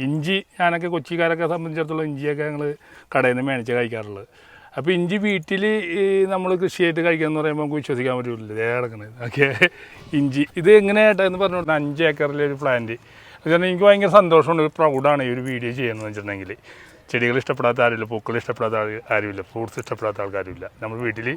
ഇഞ്ചി ഞാനൊക്കെ കൊച്ചിക്കാരൊക്കെ സംബന്ധിച്ചിടത്തോളം ഇഞ്ചിയൊക്കെ ഞങ്ങൾ കടയിൽ നിന്ന് മേടിച്ച് കഴിക്കാറുള്ളത്. അപ്പോൾ ഇഞ്ചി വീട്ടിൽ നമ്മൾ കൃഷിയായിട്ട് കഴിക്കാമെന്ന് പറയുമ്പോൾ നമുക്ക് വിശ്വസിക്കാൻ പറ്റില്ല ഇതേ കിടക്കുന്നത് ഓക്കെ. ഇഞ്ചി ഇത് എങ്ങനെയായിട്ട് എന്ന് പറഞ്ഞു അഞ്ച് ഏക്കറിലെ ഒരു പ്ലാന്റ് കാരണം എനിക്ക് ഭയങ്കര സന്തോഷമുണ്ട് ഒരു പ്രൗഡാണ് ഈ ഒരു വീഡിയോ ചെയ്യുന്നത് വെച്ചിട്ടുണ്ടെങ്കിൽ ചെടികൾ ഇഷ്ടപ്പെടാത്ത ആരുമില്ല പൂക്കൾ ഇഷ്ടപ്പെടാത്ത ആൾ- ആരുമില്ല ഫ്രൂട്ട്സ് ഇഷ്ടപ്പെടാത്ത ആൾക്കാരുമില്ല. നമ്മൾ വീട്ടിൽ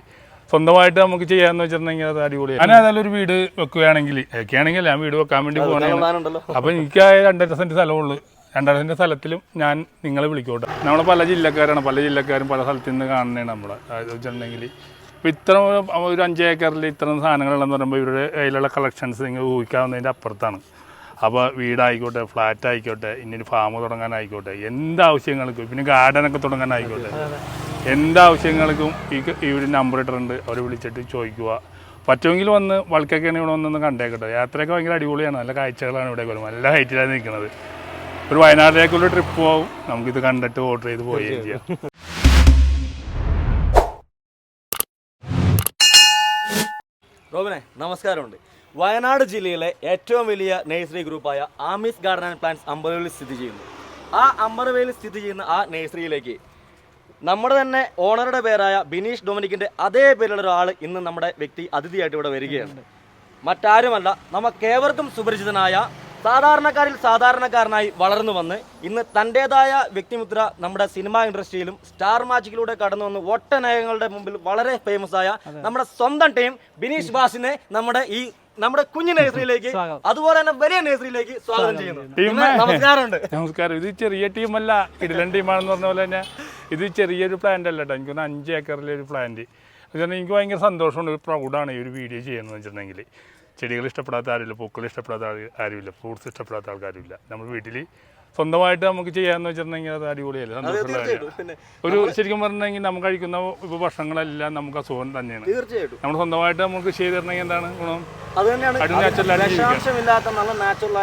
സ്വന്തമായിട്ട് നമുക്ക് ചെയ്യാന്ന് വെച്ചിട്ടുണ്ടെങ്കിൽ അത് അടിപൊളി ഞാൻ ഏതായാലും ഒരു വീട് വെക്കുകയാണെങ്കിൽ ഒക്കെയാണെങ്കിൽ ഞാൻ വീട് വെക്കാൻ വേണ്ടി പോകണമെങ്കിൽ അപ്പം അപ്പോൾ എനിക്ക് ആ രണ്ടര സെന്റ് സ്ഥലമുള്ളൂ രണ്ടര സെന്റ് സ്ഥലത്തിലും ഞാൻ നിങ്ങളെ വിളിക്കോട്ടെ. നമ്മൾ പല ജില്ലക്കാരാണ് പല ജില്ലക്കാരും പല സ്ഥലത്തു നിന്ന് കാണുന്നതാണ് നമ്മളെ. അത് വെച്ചിട്ടുണ്ടെങ്കിൽ ഇപ്പോൾ ഇത്ര ഒരു അഞ്ച് ഏക്കറിൽ ഇത്തരം സാധനങ്ങളുള്ളതെന്ന് പറയുമ്പോൾ ഇവരുടെ കയ്യിലുള്ള കളക്ഷൻസ് നിങ്ങൾ ഊഹിക്കാവുന്നതിന്റെ അപ്പുറത്താണ്. അപ്പോൾ വീടായിക്കോട്ടെ ഫ്ലാറ്റ് ആയിക്കോട്ടെ ഇനിയൊരു ഫാം തുടങ്ങാനായിക്കോട്ടെ എന്താവശ്യങ്ങൾക്കും പിന്നെ ഗാർഡനൊക്കെ തുടങ്ങാനായിക്കോട്ടെ എന്താവശ്യങ്ങൾക്കും ഈ ഇവർ നമ്പർ ഇട്ടിട്ടുണ്ട്. അവർ വിളിച്ചിട്ട് ചോദിക്കുക. പറ്റുമെങ്കിൽ വന്ന് വൾക്കൊക്കെയാണ് ഇവിടെ വന്നൊന്ന് കണ്ടേക്കട്ടെ. യാത്രയൊക്കെ ഭയങ്കര അടിപൊളിയാണ്. നല്ല കാഴ്ചകളാണ് ഇവിടെ പോലും നല്ല ഹൈറ്റിലാണ് നിൽക്കുന്നത് ഒരു വയനാട്ടിലേക്കുള്ള ട്രിപ്പ് പോകും നമുക്കിത് കണ്ടിട്ട് ഓർഡർ ചെയ്ത് പോവുകയും ചെയ്യാം. റോബിനെ നമസ്കാരമുണ്ട്. വയനാട് ജില്ലയിലെ ഏറ്റവും വലിയ നഴ്സറി ഗ്രൂപ്പായ ആമിസ് ഗാർഡൻ ആൻഡ് പ്ലാന്റ്സ് അമ്പലവേലിൽ സ്ഥിതി ചെയ്യുന്നു. ആ അമ്പലവേലിൽ സ്ഥിതി ചെയ്യുന്ന ആ നഴ്സറിയിലേക്ക് നമ്മുടെ തന്നെ ഓണറുടെ പേരായ ബിനീഷ് ഡൊമിനിക്കിന്റെ അതേ പേരുള്ള ഒരാൾ ഇന്ന് നമ്മുടെ വ്യക്തി അതിഥിയായിട്ട് ഇവിടെ വരികയാണ്. മറ്റാരുമല്ല നമുക്കേവർക്കും സുപരിചിതനായ സാധാരണക്കാരിൽ സാധാരണക്കാരനായി വളർന്നു വന്ന് ഇന്ന് തന്റെതായ വ്യക്തിമുദ്ര നമ്മുടെ സിനിമാ ഇൻഡസ്ട്രിയിലും സ്റ്റാർ മാജിക്കിലൂടെ കടന്നു വന്ന് ഒട്ടനേകങ്ങളുടെ മുമ്പിൽ വളരെ ഫേമസ് ആയ നമ്മുടെ സ്വന്തം ടീം ബിനീഷ് ബാസിനെ നമ്മുടെ ഈ നമ്മുടെ കുഞ്ഞു നേഴ്സറിയിലേക്ക് അതുപോലെ തന്നെ വലിയ നേഴ്സറിയിലേക്ക് സ്വാഗതം ചെയ്യുന്നു. നമസ്കാരമുണ്ട്. നമസ്കാരം. ഇത് ചെറിയ ടീമല്ല ഇടലൻ ടീമാണെന്ന് പറഞ്ഞ പോലെ തന്നെ ഇത് ചെറിയൊരു പ്ലാന്റ് അല്ല കേട്ടോ എനിക്കൊന്ന് അഞ്ച് ഏക്കറിലെ ഒരു പ്ലാന്റ് എനിക്ക് ഭയങ്കര സന്തോഷമുണ്ട്. ഒരു പ്രൗഡാണ് ഈ ഒരു വീഡിയോ ചെയ്യുന്നത് വെച്ചിട്ടുണ്ടെങ്കിൽ. ചെടികൾ ഇഷ്ടപ്പെടാത്ത ആരുമില്ല പൂക്കൾ ഇഷ്ടപ്പെടാത്ത ആരുമില്ല ഫ്രൂട്ട്സ് ഇഷ്ടപ്പെടാത്ത ആൾക്കാരുമില്ല. നമ്മൾ വീട്ടിൽ സ്വന്തമായിട്ട് നമുക്ക് ചെയ്യാന്ന് വെച്ചിട്ടുണ്ടെങ്കിൽ അത് അടിപൊളിയല്ലേ? സന്തോഷമുള്ള കാര്യമാണ്. ഒരു ശരിക്കും പറഞ്ഞിട്ടുണ്ടെങ്കിൽ നമുക്ക് കഴിക്കുന്ന ഇപ്പോൾ ഭക്ഷണങ്ങളെല്ലാം നമുക്ക് അസുഖം തന്നെയാണ്. തീർച്ചയായിട്ടും. നമ്മൾ സ്വന്തമായിട്ട് നമുക്ക് ചെയ്ത് ചെയ്തിട്ടുണ്ടെങ്കിൽ എന്താണ് ഗുണം? അത് തന്നെയാണ്. നല്ല നാച്ചുറൽ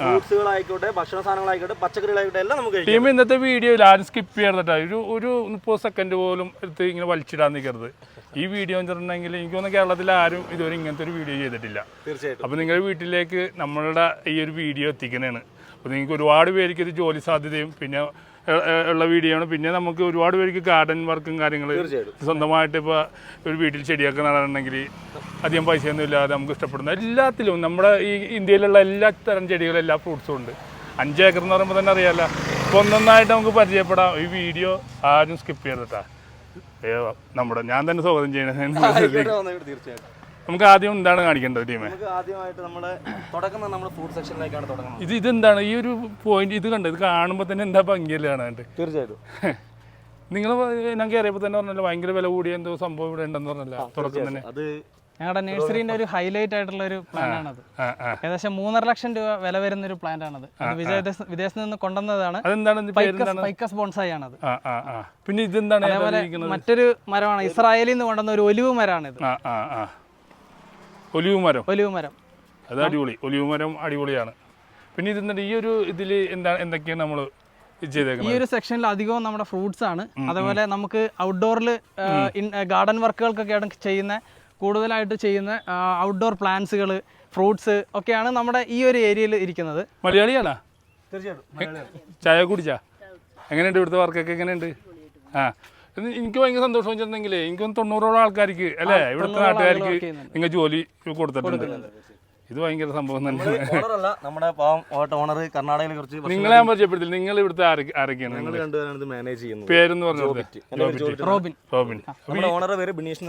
ഫ്രൂട്ട്സുകളായിക്കോട്ടെ ഭക്ഷണ സാധനങ്ങളായിക്കോട്ടെ പച്ചക്കറികളായിക്കോട്ടെ എല്ലാം നമുക്ക് ടീം ഇന്നത്തെ വീഡിയോ ആരും സ്കിപ്പ് ചെയ്യരുതട്ടോ ഒരു ഒരു മുപ്പത് സെക്കൻഡ് പോലും എടുത്ത് ഇങ്ങനെ വലിച്ചിടാൻ നിൽക്കരുത് ഈ വീഡിയോ എന്ന് പറഞ്ഞിട്ടുണ്ടെങ്കിൽ എനിക്ക് തോന്നുന്നു കേരളത്തിൽ ആരും ഇതുവരെ ഇങ്ങനത്തെ ഒരു വീഡിയോ ചെയ്തിട്ടില്ല. തീർച്ചയായിട്ടും. അപ്പോൾ നിങ്ങളുടെ വീട്ടിലേക്ക് നമ്മളുടെ ഈ ഒരു വീഡിയോ എത്തിക്കുന്നതാണ്. അപ്പോൾ നിങ്ങൾക്ക് ഒരുപാട് പേർക്ക് ഇത് ജോലി സാധ്യതയും പിന്നെ ഉള്ള വീഡിയോ ആണ്. പിന്നെ നമുക്ക് ഒരുപാട് പേർക്ക് ഗാർഡൻ വർക്കും കാര്യങ്ങൾ. സ്വന്തമായിട്ട് ഇപ്പോൾ ഒരു വീട്ടിൽ ചെടിയൊക്കെ നടാനുണ്ടെങ്കിൽ അധികം പൈസയൊന്നും ഇല്ലാതെ നമുക്ക് ഇഷ്ടപ്പെടുന്ന എല്ലാത്തിലും നമ്മുടെ ഈ ഇന്ത്യയിലുള്ള എല്ലാ തരം ചെടികളും എല്ലാ ഫ്രൂട്ട്സും ഉണ്ട്. അഞ്ച് ഏക്കർ എന്ന് പറയുമ്പോൾ തന്നെ അറിയാമല്ലോ അപ്പോൾ ഒന്നൊന്നായിട്ട് നമുക്ക് പരിചയപ്പെടാം. ഈ വീഡിയോ ആരും സ്കിപ്പ് ചെയ്തിട്ടാ നമ്മുടെ ഞാൻ തന്നെ സ്വാഗതം ചെയ്യണേ. തീർച്ചയായിട്ടും. നമുക്ക് ആദ്യം എന്താണ് കാണിക്കേണ്ടത് ടീമേ? നമുക്ക് ആദ്യമായിട്ട് നമ്മുടെ തുടക്കം നമ്മുടെ ഫുഡ് സെക്ഷനിലേക്കാണ് തുടങ്ങുന്നത്. ഇത് ഇതെന്താണ്? ഈ ഒരു പോയിന്റ് ഇത് കണ്ടത് ഇത് കാണുമ്പോൾ തന്നെ എന്താ ഭംഗിയല്ലേ കാണാണ്ട് തീർച്ചയായിട്ടും. നിങ്ങൾ ഞങ്ങൾക്ക് അറിയപ്പോൾ തന്നെ പറഞ്ഞല്ലോ ഭയങ്കര വില കൂടിയ എന്തോ സംഭവം ഇവിടെ ഉണ്ടെന്ന് പറഞ്ഞല്ലോ തുടക്കം തന്നെ. അത് ഞങ്ങളുടെ നഴ്സറിന്റെ ഒരു ഹൈലൈറ്റ് ആയിട്ടുള്ള ഒരു പ്ലാൻ ആണത്. ഏകദേശം മൂന്നര ലക്ഷം രൂപ വില വരുന്ന ഒരു പ്ലാന്റ് ആണത് അത് വിദേശ വിദേശത്ത് നിന്ന് കൊണ്ടുവന്നതാണ്. പൈക്കസ് ബോൺസായി ആണത്. പിന്നെ ഇതെന്താണ്? മറ്റൊരു മരമാണ്. ഇസ്രായേലിൽ നിന്ന് കൊണ്ടുവന്ന ഒരു ഒലിവ് മരമാണ് ഇത് ഒലിവ് മരം ഒലിവ് മരം അത് അടിപൊളി. ഒലിവ് മരം അടിപൊളിയാണ്. പിന്നെ ഇതിന്റെ ഈ ഒരു ഇതിൽ എന്താ എന്തൊക്കെയാണ് നമ്മൾ ഈ ഒരു സെക്ഷനിൽ അധികവും നമ്മുടെ ഫ്രൂട്ട്സ് ആണ്. അതേപോലെ നമുക്ക് ഔട്ട്ഡോറിൽ ഗാർഡൻ വർക്കുകൾക്കൊക്കെ ആണ് ചെയ്യുന്ന കൂടുതലായിട്ട് ചെയ്യുന്ന ഔട്ട്ഡോർ പ്ലാന്റ്സുകൾ ഫ്രൂട്ട്സ് ഒക്കെയാണ് നമ്മുടെ ഈ ഒരു ഏരിയയിൽ ഇരിക്കുന്നത്. മലയാളിയാണോ? തീർച്ചയായിട്ടും. ചായ കുടിച്ചാ? എങ്ങനെയുണ്ട് ഇവിടുത്തെ വർക്കൊക്കെ എങ്ങനെയുണ്ട്? ആ. എനിക്ക് ഭയങ്കര സന്തോഷം വെച്ചിട്ടുണ്ടെങ്കിൽ എനിക്കൊന്ന് തൊണ്ണൂറോളം ആൾക്കാർക്ക് അല്ലേ? ഇവിടുത്തെ നാട്ടുകാർക്ക് നിങ്ങൾ ജോലി കൊടുത്തിട്ടുണ്ട്. ഇത് ഭയങ്കര സംഭവം തന്നെ. നമ്മുടെ പാവം ഓണർ കർണാടകയിലെ കുറച്ച് നിങ്ങളെ ഞാൻ പരിചയപ്പെടുത്തില്ല. നിങ്ങൾ ഇവിടുത്തെ ആരൊക്കെ- ആരൊക്കെയാണ് നിങ്ങൾ രണ്ടുപേരാണ് ഇത് മാനേജ് ചെയ്യുന്നത്. പേരെന്ന് പറഞ്ഞത് റോബിൻ. റോബിൻ. നമ്മുടെ ഓണർ പേര് ബിനീഷ്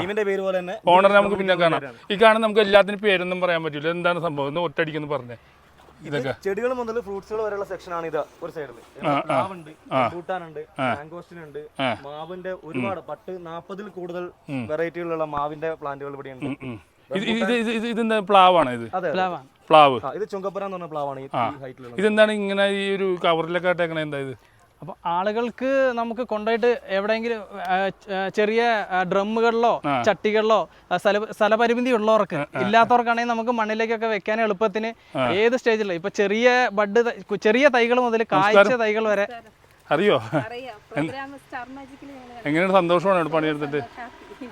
ടീമിന്റെ പേര് പോലെ തന്നെ ഓണർ നമുക്ക് പിന്നെ കാണാം. ഈ കാണാൻ നമുക്ക് എല്ലാത്തിനും പേരൊന്നും പറയാൻ പറ്റില്ല എന്താണ് സംഭവം? ഒന്ന് പറഞ്ഞേ. ഇതൊക്കെ. ചെടികൾ മുതൽ ഫ്രൂട്ട്സുകൾ വരെയുള്ള സെക്ഷൻ ആണ് ഇത് ഒരു സൈഡിൽ പ്ലാവുണ്ട് ഭൂട്ടാനുണ്ട് മാംഗോസ്റ്റിനുണ്ട് മാവിന്റെ ഒരുപാട് പട്ട് നാപ്പതിൽ കൂടുതൽ വെറൈറ്റികളുള്ള മാവിന്റെ പ്ലാന്റുകൾ ഇവിടെ ഉണ്ട്. ഇത് ഇത് ഇത് ഇത് പ്ലാവാണ്. പ്ലാവ്. ഇത് ചുങ്കപ്പര എന്ന് പറഞ്ഞ പ്ലാവാണ് ഇതെന്താണ് ഇങ്ങനെ ഈ ഒരു കവറിലൊക്കെ ഇട്ടേക്കണേ എന്താ ഇത്? അപ്പോൾ ആളുകൾക്ക് നമുക്ക് കൊണ്ടുപോയിട്ട് എവിടെയെങ്കിലും ചെറിയ ഡ്രമ്മുകളിലോ ചട്ടികളിലോ സ്ഥല സ്ഥലപരിമിതി ഉള്ളവർക്ക് ഇല്ലാത്തവർക്കാണെങ്കിൽ നമുക്ക് മണ്ണിലേക്കൊക്കെ വെക്കാൻ എളുപ്പത്തിന് ഏത് സ്റ്റേജിലും. ഇപ്പൊ ചെറിയ ബഡ് ചെറിയ തൈകൾ മുതൽ കാഴ്ച തൈകൾ വരെ. അറിയോ? അറിയാം. പ്രോഗ്രാം സ്റ്റാർ മാജിക്കിൽ ഞങ്ങൾ എങ്ങനെയാണ് സന്തോഷമാണ് പണിയെടുത്തിട്ട്?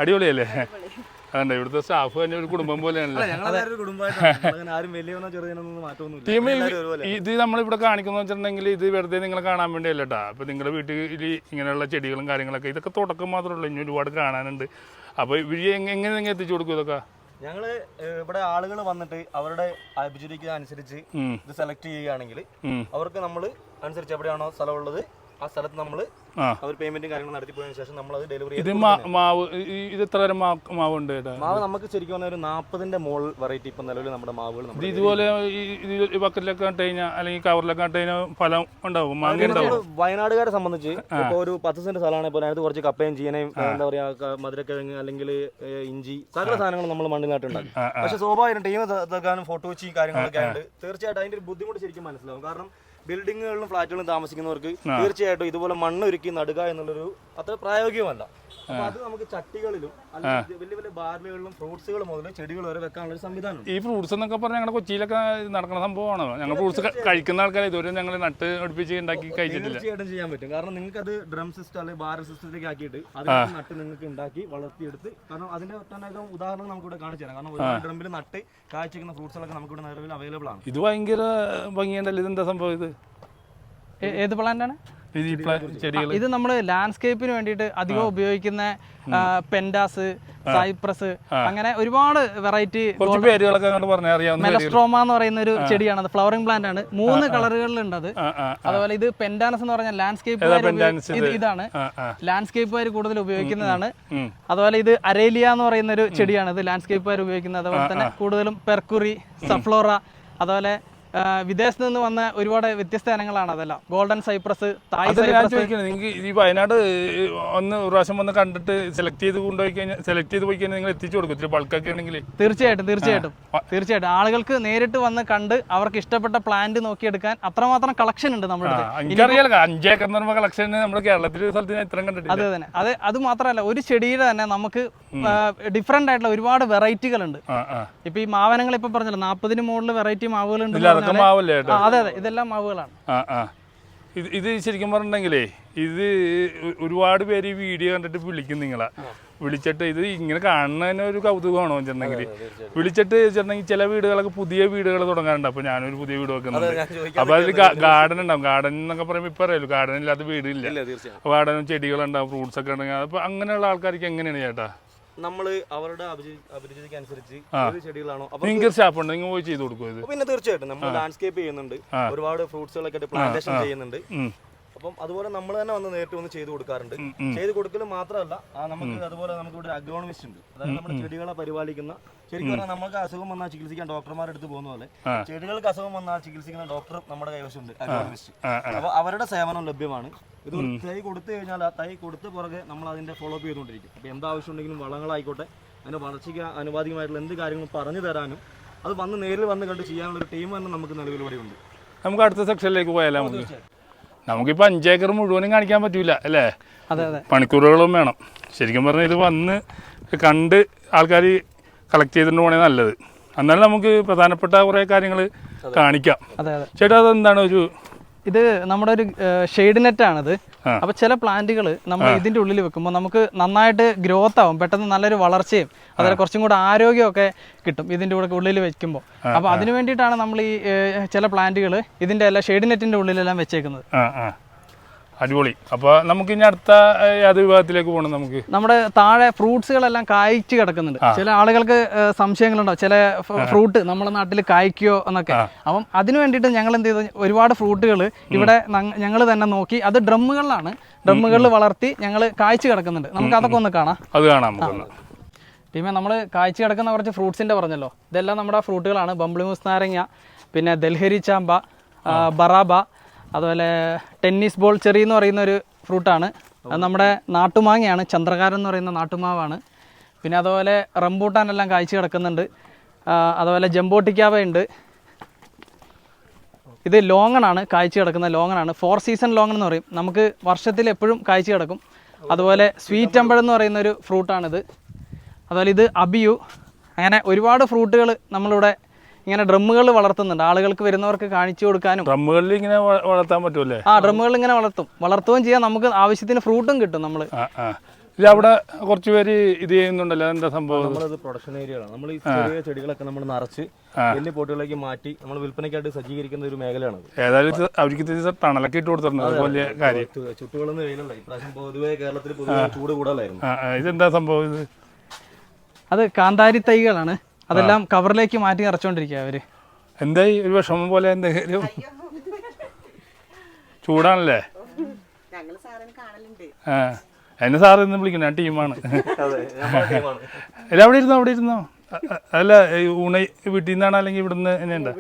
അടിപൊളിയല്ലേ? അതുണ്ട് ഇവിടുത്തെ സ്റ്റാഫ് തന്നെ ഒരു കുടുംബം പോലെയാണല്ലോ. ഞങ്ങളെല്ലാവരും ഒരു കുടുംബമായിട്ടാണ് നമ്മളങ്ങനെ ആരും വലിയവനോ ചെറുതിനൊന്നും മാറ്റമൊന്നുമില്ല. ടീം ഇത് നമ്മളിവിടെ കാണിക്കുന്ന വെച്ചിട്ടുണ്ടെങ്കിൽ ഇത് വെറുതെ നിങ്ങളെ കാണാൻ വേണ്ടിയല്ല കേട്ടോ അപ്പോൾ നിങ്ങളുടെ വീട്ടിൽ ഇങ്ങനെയുള്ള ചെടികളും കാര്യങ്ങളൊക്കെ ഇതൊക്കെ തുടക്കം മാത്രമേ ഉള്ളൂ. ഇനി ഒരുപാട് കാണാനുണ്ട്. അപ്പോൾ ഇവർ എങ്ങനെ നിങ്ങൾ എത്തിച്ചു കൊടുക്കും ഇതൊക്കെ? ഞങ്ങൾ ഇവിടെ ആളുകൾ വന്നിട്ട് അവരുടെ അഭിരുചിക്ക് അനുസരിച്ച് ഇത് സെലക്ട് ചെയ്യുകയാണെങ്കിൽ അവർക്ക് നമ്മൾ അനുസരിച്ച് എവിടെയാണോ സ്ഥലമുള്ളത് ആ സ്ഥലത്ത് നമ്മൾ അവർ പേയ്മെന്റും കാര്യങ്ങളും നടത്തി പോയതിനു ശേഷം നമ്മൾ അത് ഡെലിവറി ഇത് മാവ് ഇത് എത്ര തരം മാവ് ചേട്ടാ മാവ് നമുക്ക് ശരിക്കും പറഞ്ഞാൽ ഒരു നാൽപ്പതിന്റെ മോൾ വെറൈറ്റി ഇപ്പം നിലവിൽ നമ്മുടെ മാവുകൾ ഇത് ഇതുപോലെ ഈ ബക്കറ്റിലൊക്കെ ഇട്ട് കഴിഞ്ഞാൽ അല്ലെങ്കിൽ കവറിലൊക്കെ ഇട്ട് കഴിഞ്ഞാൽ ഫലം ഉണ്ടാവും മാങ്ങ ഉണ്ടാവും? വയനാടുകാരെ സംബന്ധിച്ച് ഇപ്പോൾ ഒരു പത്ത് സെന്റ് സ്ഥലമാണ് ഇപ്പോൾ അതിനകത്ത് കുറച്ച് കപ്പയും ചീനയും എന്താ പറയുക മധുരക്കിഴങ്ങ് അല്ലെങ്കിൽ ഇഞ്ചി സകല സാധനങ്ങൾ നമ്മൾ മണ്ണിൽ നട്ടുണ്ടാക്കി ആ, ആ. പക്ഷെ സ്വാഭാവികം ടീം തീർക്കാനും ഫോട്ടോ വെച്ച് കാര്യങ്ങളൊക്കെ ആയിട്ട് തീർച്ചയായിട്ടും അതിന്റെ ഒരു ബുദ്ധിമുട്ട് ശരിക്കും മനസ്സിലാവും. കാരണം ബിൽഡിങ്ങുകളിലും ഫ്ലാറ്റുകളിലും താമസിക്കുന്നവർക്ക് തീർച്ചയായിട്ടും ഇതുപോലെ മണ്ണ് ഒരുക്കി നടുക എന്നുള്ളൊരു അത്ര പ്രായോഗികമല്ല. അത് നമുക്ക് ചട്ടികളിലും വലിയ വലിയ ബാർലുകളിലും ഫ്രൂട്ട്സുകൾ മുതൽ ചെടികൾ വരെ വെക്കാനുള്ള ഒരു സംവിധാനം ഈ ഫ്രൂട്ട്സ് എന്നൊക്കെ പറഞ്ഞാൽ ഞങ്ങളുടെ കൊച്ചിയിലൊക്കെ നടക്കുന്ന സംഭവമാണോ. ഞങ്ങൾ ഫ്രൂട്ട്സ് കഴിക്കുന്ന ആൾക്കാർ ഇതുവരെ ഞങ്ങൾ നട്ട് പിടിപ്പിച്ച് ഉണ്ടാക്കി കഴിച്ചിട്ടില്ല. തീർച്ചയായിട്ടും ചെയ്യാൻ പറ്റും. കാരണം നിങ്ങൾക്ക് അത് ഡ്രം സിസ്റ്റം അല്ലെങ്കിൽ ബാർ സിസ്റ്റത്തിലേക്ക് ആക്കിയിട്ട് അത് നട്ട് നിങ്ങൾക്ക് ഉണ്ടാക്കി വളർത്തിയെടുത്ത് കാരണം അതിന്റെ ഒട്ടനേകം ഉദാഹരണം നമുക്ക് ഇവിടെ കാണിച്ചു തരാം. കാരണം ഒരുപാട് ഡ്രമ്മിൽ നട്ട് കാഴ്ചക്കുന്ന ഫ്രൂട്ട്സുകളൊക്കെ നമുക്ക് ഇവിടെ നിലവിൽ അവൈലബിൾ ആണ്. ഇത് ഭയങ്കര ഭംഗിയുണ്ടല്ലോ. ഇതെന്താ സംഭവം ഇത്? ഏത് പ്ലാന്റ് ആണ്? ചെടികൾ ഇത് നമ്മൾ ലാൻഡ്സ്കേപ്പിന് വേണ്ടിയിട്ട് അധികം ഉപയോഗിക്കുന്ന പെൻഡാസ് സൈപ്രസ് അങ്ങനെ ഒരുപാട് വെറൈറ്റി മെലസ്ട്രോമ എന്ന് പറയുന്ന ഒരു ചെടിയാണ് അത്. ഫ്ലവറിംഗ് പ്ലാന്റ് ആണ്. മൂന്ന് കളറുകളിലുണ്ട് അത് അതുപോലെ ഇത് പെൻഡാനസ് എന്ന് പറഞ്ഞ ലാൻഡ്സ്കേപ്പ് ഇതാണ്. ലാൻഡ്സ്കേപ്പുകാർ കൂടുതൽ ഉപയോഗിക്കുന്നതാണ്. അതുപോലെ ഇത് അരേലിയ എന്ന് പറയുന്ന ഒരു ചെടിയാണ്. ഇത് ലാൻഡ്സ്കേപ്പുകാർ ഉപയോഗിക്കുന്നത്. അതുപോലെ തന്നെ കൂടുതലും പെർക്കുറി സഫ്ലോറ അതുപോലെ വിദേശത്ത് നിന്ന് വന്ന ഒരുപാട് വ്യത്യസ്ത ഇനങ്ങളാണ് അതെല്ലാം. ഗോൾഡൻ സൈപ്രസ് തായ് ചോദിക്കുന്നത് നിങ്ങൾക്ക് ഈ വയനാട് ഒന്ന് പ്രാവശ്യം വന്ന് കണ്ടിട്ട് സെലക്ട് ചെയ്ത് കൊണ്ടുപോയി കഴിഞ്ഞാൽ സെലക്ട് ചെയ്ത് പോയി കഴിഞ്ഞാൽ നിങ്ങൾ എത്തിച്ചു കൊടുക്കും ഇത്തിരി ബൾക്കൊക്കെ ആണെങ്കിൽ തീർച്ചയായിട്ടും തീർച്ചയായിട്ടും തീർച്ചയായിട്ടും. ആളുകൾക്ക് നേരിട്ട് വന്ന് കണ്ട് അവർക്ക് ഇഷ്ടപ്പെട്ട പ്ലാന്റ് നോക്കിയെടുക്കാൻ അത്രമാത്രം കളക്ഷൻ ഉണ്ട് നമ്മുടെ എനിക്കറിയാലോ അഞ്ചേക്കർ കളക്ഷൻ നമ്മുടെ കേരളത്തിൽ സ്ഥലത്ത് ഇത്രയും കണ്ടിട്ടില്ല. അത് തന്നെ അത് അത് മാത്രമല്ല ഒരു ചെടിയുടെ തന്നെ നമുക്ക് ഡിഫറെന്റ് ആയിട്ടുള്ള ഒരുപാട് വെറൈറ്റികൾ ഉണ്ട് ഇപ്പൊ ഈ മാവനങ്ങൾ ഇപ്പൊ പറഞ്ഞല്ലോ നാൽപ്പതിന് മുകളിൽ വെറൈറ്റി മാവുകൾ ഉണ്ട് അതൊക്കെ മാവല്ലേ ഏട്ടാ അതെ അതെ ഇതെല്ലാം മാവുകളാണ്. ആ ആ. ഇത് ഇത് ശരിക്കും പറഞ്ഞിട്ടുണ്ടെങ്കിലേ ഇത് ഒരുപാട് പേര് ഈ വീഡിയോ കണ്ടിട്ട് വിളിക്കും നിങ്ങളെ. വിളിച്ചിട്ട് ഇത് ഇങ്ങനെ കാണുന്നതിന് ഒരു കൗതുകമാണോ വെച്ചിട്ടുണ്ടെങ്കിൽ വിളിച്ചിട്ട് വെച്ചിട്ടുണ്ടെങ്കിൽ ചില വീടുകളൊക്കെ പുതിയ വീടുകൾ തുടങ്ങാറുണ്ട്. അപ്പോൾ ഞാനൊരു പുതിയ വീട് വെക്കുന്നുണ്ട്. ഞാൻ ചോദിക്കാൻ അപ്പോൾ അതിൽ ഗാർഡൻ ഉണ്ടാവും. ഗാർഡൻ എന്നൊക്കെ പറയുമ്പോൾ ഇപ്പം അറിയാലോ ഗാർഡൻ ഇല്ലാത്ത വീടില്ല. ഇല്ല തീർച്ചയായും ഗാർഡനും ചെടികളുണ്ടാവും ഫ്രൂട്ട്സ് ഒക്കെ ഉണ്ടെങ്കിൽ അപ്പോൾ അങ്ങനെയുള്ള ആൾക്കാർക്ക് എങ്ങനെയാണ് ചേട്ടാ? നമ്മൾ അവരുടെ അഭിരുചിക്കനുസരിച്ച് ചെടികളാണോ അപ്പൊ സ്റ്റാഫ് ഉണ്ട് നിങ്ങൾ പോയി ചെയ്ത് കൊടുക്കും പിന്നെ തീർച്ചയായിട്ടും നമ്മൾ ലാൻഡ്സ്കേപ്പ് ചെയ്യുന്നുണ്ട്. ഒരുപാട് ഫ്രൂട്ട്സുകളൊക്കെ പ്ലാന്റേഷൻ ചെയ്യുന്നുണ്ട്. അപ്പം അതുപോലെ നമ്മൾ തന്നെ വന്ന് നേരിട്ട് വന്ന് ചെയ്ത് കൊടുക്കാറുണ്ട്. ചെയ്ത് കൊടുക്കൽ മാത്രമല്ല ആ നമുക്ക് അതുപോലെ നമുക്ക് ഇവിടെ അഗ്രോണമിസ്റ്റ് ഉണ്ട്. അതായത് നമ്മുടെ ചെടികളെ പരിപാലിക്കുന്ന ശരിക്കും പറഞ്ഞാൽ നമുക്ക് അസുഖം വന്നാൽ ചികിത്സിക്കാൻ ഡോക്ടർമാരുടെ അടുത്ത് പോകുന്ന പോലെ ചെടികൾക്ക് അസുഖം വന്നാൽ ചികിത്സിക്കുന്ന ഡോക്ടർ നമ്മുടെ കൈവശമുണ്ട് അഗ്രോണമിസ്റ്റ് ആ, ആ. അപ്പൊ അവരുടെ സേവനം ലഭ്യമാണ്. ഇത് തൈ കൊടുത്തു കഴിഞ്ഞാൽ ആ തൈ കൊടുത്ത പുറകെ നമ്മൾ അതിന്റെ ഫോളോ അപ്പ് ചെയ്തുകൊണ്ടിരിക്കും. അപ്പൊ എന്താവശ്യം ഉണ്ടെങ്കിലും വളങ്ങളായിക്കോട്ടെ അതിന്റെ വളർച്ചയ്ക്ക് അനുവാദികമായിട്ടുള്ള എന്ത് കാര്യങ്ങളും പറഞ്ഞു തരാനും അത് വന്ന് നേരിൽ വന്ന് കണ്ട് ചെയ്യാനുള്ള ഒരു ടീം തന്നെ നമുക്ക് നിലവിൽ ഇവിടെ ഉണ്ട്. നമുക്ക് അടുത്ത സെക്ഷനിലേക്ക് പോയാലോ? നമുക്കിപ്പോൾ അഞ്ചേക്കർ മുഴുവനും കാണിക്കാൻ പറ്റൂല അല്ലേ? പണിക്കൂറുകളും വേണം. ശരിക്കും പറഞ്ഞാൽ ഇത് വന്ന് കണ്ട് ആൾക്കാർ കളക്ട് ചെയ്തിട്ട് പോകണേ നല്ലത്. എന്നാലും നമുക്ക് പ്രധാനപ്പെട്ട കുറേ കാര്യങ്ങൾ കാണിക്കാം. ചേട്ടാ അതെന്താണ് ഒരു ഇത് നമ്മുടെ ഒരു ഷെയ്ഡ് നെറ്റ് ആണിത്. അപ്പൊ ചില പ്ലാന്റുകൾ നമ്മൾ ഇതിന്റെ ഉള്ളിൽ വെക്കുമ്പോൾ നമുക്ക് നന്നായിട്ട് ഗ്രോത്ത് ആവും. പെട്ടെന്ന് നല്ലൊരു വളർച്ചയും അതുപോലെ കുറച്ചും കൂടെ ആരോഗ്യമൊക്കെ കിട്ടും ഇതിന്റെ കൂടെ ഉള്ളിൽ വെക്കുമ്പോൾ അപ്പൊ അതിനു വേണ്ടിയിട്ടാണ് നമ്മൾ ഈ ചില പ്ലാന്റുകൾ ഇതിന്റെ എല്ലാം ഷെയ്ഡ് നെറ്റിന്റെ ഉള്ളിലെല്ലാം വെച്ചേക്കുന്നത്. അടിപൊളി. അപ്പോൾ നമുക്ക് ഇനി അടുത്ത ഏഹ്, അത് വിഭാഗത്തിലേക്ക് പോകണം നമുക്ക്? നമ്മുടെ താഴെ ഫ്രൂട്ട്സുകളെല്ലാം കായ്ച്ചു കിടക്കുന്നുണ്ട്. ചില ആളുകൾക്ക് സംശയങ്ങളുണ്ടോ? സംശയങ്ങളുണ്ടാവും ചില ഫ്രൂട്ട് നമ്മുടെ നാട്ടിൽ കായ്ക്കോ എന്നൊക്കെ. അപ്പം അതിനു വേണ്ടിയിട്ട് ഞങ്ങൾ എന്ത് ചെയ്തു? ഒരുപാട് ഫ്രൂട്ടുകൾ ഇവിടെ ഞങ്ങൾ തന്നെ നോക്കി. അത് ഡ്രമ്മുകളിലാണ്. ഡ്രമ്മുകളിൽ വളർത്തി ഞങ്ങൾ കായ്ച്ചു കിടക്കുന്നുണ്ട്. നമുക്ക് അതൊക്കെ ഒന്ന് കാണാം. അത് കാണാം ടീമേ നമ്മൾ കായ്ച്ചു കിടക്കുന്ന കുറച്ച് ഫ്രൂട്ട്സിന്റെ പറഞ്ഞല്ലോ. ഇതെല്ലാം നമ്മുടെ ഫ്രൂട്ടുകളാണ്. ബംബ്ലിമൂസ് നാരങ്ങ പിന്നെ ദൽഹരി ചാമ്പ ബറാബ അതുപോലെ ടെന്നീസ് ബോൾ ചെറി എന്ന് പറയുന്ന ഒരു ഫ്രൂട്ടാണ്. അത് നമ്മുടെ നാട്ടുമാങ്ങയാണ്. ചന്ദ്രകാരൻ എന്ന് പറയുന്ന നാട്ടുമാവാണ്. പിന്നെ അതുപോലെ റംബൂട്ടാനെല്ലാം കാഴ്ച കിടക്കുന്നുണ്ട്. അതുപോലെ ജംബോട്ടിക്കാവ ഉണ്ട്. ഇത് ലോങ്ങണാണ് കാഴ്ച കിടക്കുന്ന ലോങ്ങണാണ് ഫോർ സീസൺ ലോങ്ങൺ എന്ന് പറയും. നമുക്ക് വർഷത്തിൽ എപ്പോഴും കാഴ്ച കിടക്കും. അതുപോലെ സ്വീറ്റ് അമ്പഴം എന്ന് പറയുന്ന ഒരു ഫ്രൂട്ടാണിത്. അതുപോലെ ഇത് അബിയു. അങ്ങനെ ഒരുപാട് ഫ്രൂട്ടുകൾ നമ്മളിവിടെ ഇങ്ങനെ ഡ്രമ്മുകൾ വളർത്തുന്നുണ്ട്. ആളുകൾക്ക് വരുന്നവർക്ക് കാണിച്ചു കൊടുക്കാനും. ഡ്രമ്മുകളിൽ ഇങ്ങനെ വളർത്താൻ പറ്റുമല്ലേ ആ ഡ്രമ്മുകൾ ഇങ്ങനെ വളർത്തും. വളർത്തുകയും ചെയ്യാം. നമുക്ക് ആവശ്യത്തിന് ഫ്രൂട്ടും കിട്ടും നമ്മൾ ഇത് അവിടെ കുറച്ച് പേര് ഇത് ചെയ്യുന്നുണ്ടല്ലോ. എന്താ സംഭവം? നമ്മളത് പ്രൊഡക്ഷൻ ഏരിയകളാണ് നമ്മൾ ഈ ചെറിയ ചെടികളൊക്കെ നമ്മൾ നിറച്ച് വലിയ പോട്ടുകളിലേക്ക് മാറ്റി നമ്മൾ വിൽപ്പനയ്ക്കായിട്ട് സജ്ജീകരിക്കുന്ന ഒരു മേഖലയാണ് ഏതായാലും അവർക്ക് തണലൊക്കെ ഇട്ട് കൊടുത്തിട്ടുണ്ട്. വലിയ കാര്യം. ചുറ്റുകളൊന്നും വെയിലല്ല ഇപ്രാവശ്യം പൊതുവേ കേരളത്തിൽ പൊതുവെ ചൂട് കൂടുതലായിരുന്നു. ഇതെന്താ സംഭവം ഇത്? അത് കാന്താരി തൈകളാണ്. അതെല്ലാം കവറിലേക്ക് മാറ്റി നിറച്ചോണ്ടിരിക്കുക അവർ. എന്തായി ഒരു വിഷമം പോലെ എന്തെങ്കിലും? ചൂടാണല്ലേ? ആ എന്നെ സാറ് ഇന്ന് വിളിക്കണം. ഞാൻ ടീമാണ്. അല്ല അവിടെ ഇരുന്നോ അവിടെ ഇരുന്നോ? അല്ല ഈ ഊണ വീട്ടിൽ നിന്നാണ് അല്ലെങ്കിൽ ഇവിടുന്ന് തന്നെയുണ്ട്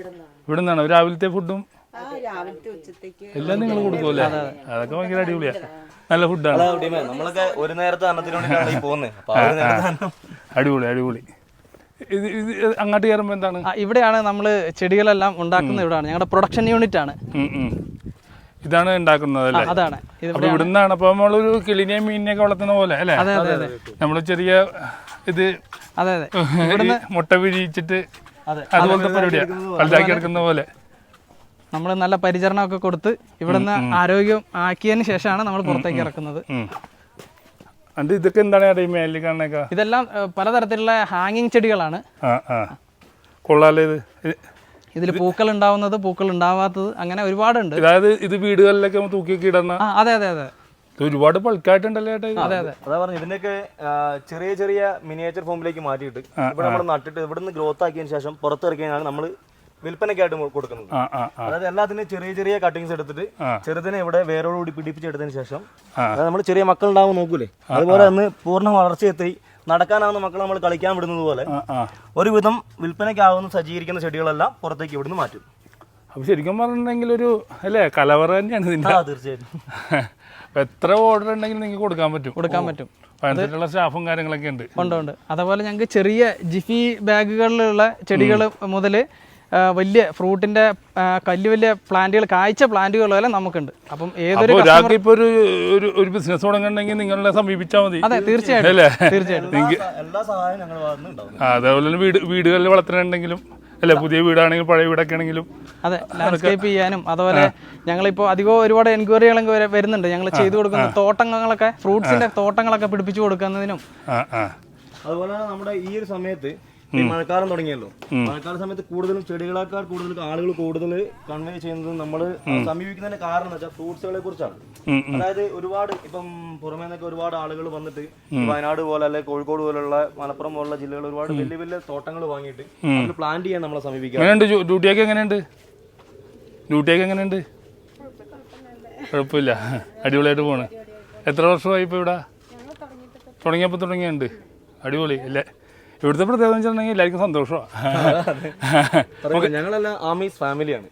ഇവിടെ നിന്നാണ് രാവിലത്തെ ഫുഡും ആ രാവിലത്തെ ഉച്ചത്തേക്ക് എല്ലാം നിങ്ങൾ കൊടുക്കുമല്ലേ അതൊക്കെ ഭയങ്കര അടിപൊളിയാ. നല്ല ഫുഡാണ്. അടിപൊളി അടിപൊളി. അങ്ങോട്ട് കയറുമ്പോൾ എന്താണ്? ഇവിടെയാണ് നമ്മൾ ചെടികളെല്ലാം ഉണ്ടാക്കുന്നത് ഇവിടെയാണ്. ഞങ്ങളുടെ പ്രൊഡക്ഷൻ യൂണിറ്റ് ആണ്. ഇതാണ് ഉണ്ടാക്കുന്നത് അല്ലേ? അതാണ്. ഇവിടുന്നാണ് അപ്പൊ നമ്മളൊരു കിളിനെയും മീനിനെയൊക്കെ വളർത്തുന്ന പോലെ അല്ലേ? നമ്മൾ ചെറിയ ഇത് അതെ അതെ. മുട്ട വിരിയിച്ചിട്ട് അതെ. അതുപോലത്തെ പരിപാടിയാണ് വലുതാക്കി എടുക്കുന്ന പോലെ. നമ്മൾ നല്ല പരിചരണമൊക്കെ കൊടുത്ത് ഇവിടുന്ന് ആരോഗ്യം ആക്കിയതിന് ശേഷമാണ് നമ്മൾ പുറത്തേക്ക് ഇറക്കുന്നത്. അത് ഇതൊക്കെ എന്താണ് മേലിൽ കാണുന്നേക്ക ഇതെല്ലാം പലതരത്തിലുള്ള ഹാങ്ങിങ് ചെടികളാണ്. കൊള്ളാലേ ഇത്. ഇത് ഇതിൽ പൂക്കൾ ഉണ്ടാവുന്നത് പൂക്കൾ ഉണ്ടാവാത്തത് അങ്ങനെ ഒരുപാടുണ്ട്. അതായത് ഇത് വീടുകളിലൊക്കെ തൂക്കിയൊക്കെ ഇടുന്ന? അതെ അതെ അതെ. ഇത് ഒരുപാട് ബൾക്കായിട്ടുണ്ടല്ലേ? അതെ അതെ. അതാ പറഞ്ഞു ഇതിനൊക്കെ ചെറിയ ചെറിയ മിനിയേച്ചർ ഫോമിലേക്ക് മാറ്റിയിട്ട് ഇവിടെ നമ്മൾ നട്ടിട്ട് ഇവിടുന്ന് ഗ്രോത്ത് ആക്കിയതിന് ശേഷം പുറത്തിറക്കിയാണ് നമ്മൾ വിൽപ്പനയ്ക്കായിട്ട് കൊടുക്കുന്നത് അതായത് എല്ലാത്തിനും ചെറിയ ചെറിയ കട്ടിങ്സ് എടുത്തിട്ട് ചെറുതിനെ ഇവിടെ വേരോടുകൂടി പിടിപ്പിച്ചെടുത്തതിന് ശേഷം നമ്മൾ ചെറിയ മക്കൾ ഉണ്ടാവും നോക്കൂലേ അതുപോലെ അന്ന് പൂർണ വളർച്ചയെത്തി നടക്കാനാവുന്ന മക്കളെ നമ്മൾ കളിക്കാൻ വിടുന്നത് പോലെ ഒരുവിധം വിൽപ്പനയ്ക്കാവുന്ന സജ്ജീകരിക്കുന്ന ചെടികളെല്ലാം പുറത്തേക്ക് ഇവിടുന്ന് മാറ്റും. അപ്പൊ ശരിക്കും പറഞ്ഞിട്ടുണ്ടെങ്കിൽ ഒരു അല്ലേ? കലവറ തന്നെയാണ് തീർച്ചയായിട്ടും. എത്ര ഓർഡർ ഉണ്ടെങ്കിലും നിങ്ങൾക്ക് കൊടുക്കാൻ പറ്റും. കൊടുക്കാൻ പറ്റും. സ്റ്റാഫും കാര്യങ്ങളൊക്കെ ഉണ്ട്. ഉണ്ട് ഉണ്ട്. അതേപോലെ ഞങ്ങൾക്ക് ചെറിയ ജിഫി ബാഗുകളിലുള്ള ചെടികൾ മുതൽ വലിയ ഫ്രൂട്ടിന്റെ കല്ല് വലിയ പ്ലാന്റുകൾ കാഴ്ച പ്ലാന്റുകൾ വരെ നമുക്കുണ്ട്. അപ്പം ഏതൊരു ഒരാൾക്ക് ഇപ്പൊ ഒരു ഒരു ഒരു ബിസിനസ് തുടങ്ങണമെങ്കിൽ നിങ്ങളെ സമീപിച്ചാൽ മതി. അതെ തീർച്ചയായിട്ടും. അല്ലേ? തീർച്ചയായിട്ടും. അതേപോലെ തന്നെ വീട് വീടുകളിൽ വളർത്തണമെങ്കിലും അല്ലെ? പുതിയ വീടാണെങ്കിലും പഴയ വീടൊക്കെ ആണെങ്കിലും അതെ ലാൻഡ്സ്കേപ്പ് ചെയ്യാനും അതുപോലെ ഞങ്ങളിപ്പോൾ അധികം ഒരുപാട് എൻക്വയറികളൊക്കെ വരെ വരുന്നുണ്ട്. ഞങ്ങൾ ചെയ്തു കൊടുക്കുന്ന തോട്ടങ്ങളൊക്കെ ഫ്രൂട്ട്സിന്റെ തോട്ടങ്ങളൊക്കെ പിടിപ്പിച്ചു കൊടുക്കുന്നതിനും. ആ ആ. അതുപോലെ തന്നെ നമ്മുടെ ഈ ഒരു സമയത്ത് ഈ മഴക്കാലം തുടങ്ങിയല്ലോ. മഴക്കാല സമയത്ത് കൂടുതലും ചെടികളേക്കാൾ കൂടുതൽ ആളുകൾ കൂടുതൽ കൺവേ ചെയ്യുന്നത് നമ്മൾ സമീപിക്കുന്നതിന്റെ കാരണം വെച്ചാൽ ഫ്രൂട്ട്സുകളെ കുറിച്ചാണ്. അതായത് ഒരുപാട് ഇപ്പം പുറമേ നിന്നൊക്കെ ഒരുപാട് ആളുകൾ വന്നിട്ട് വയനാട് പോലെ അല്ലെ കോഴിക്കോട് പോലുള്ള മലപ്പുറം പോലുള്ള ജില്ലകൾ ഒരുപാട് വലിയ വലിയ തോട്ടങ്ങൾ വാങ്ങിയിട്ട് അതിൽ പ്ലാൻ ചെയ്യാൻ നമ്മളെ സമീപിക്കാം ഡ്യൂട്ടിയൊക്കെ എങ്ങനെയുണ്ട്? ഡ്യൂട്ടിയൊക്കെ എങ്ങനെയുണ്ട്? കുഴപ്പമില്ല. അടിപൊളിയായിട്ട് പോണ്. എത്ര വർഷമായി ഇപ്പോൾ ഇവിടെ? തുടങ്ങിയപ്പോൾ തുടങ്ങിയുണ്ട്. അടിപൊളി. അല്ലേ? ഇവിടുത്തെ പ്രത്യേകത എന്ന് വെച്ചിട്ടുണ്ടെങ്കിൽ എല്ലാവർക്കും സന്തോഷമാണ് ഞങ്ങളെല്ലാം ആമീസ് ഫാമിലിയാണ്.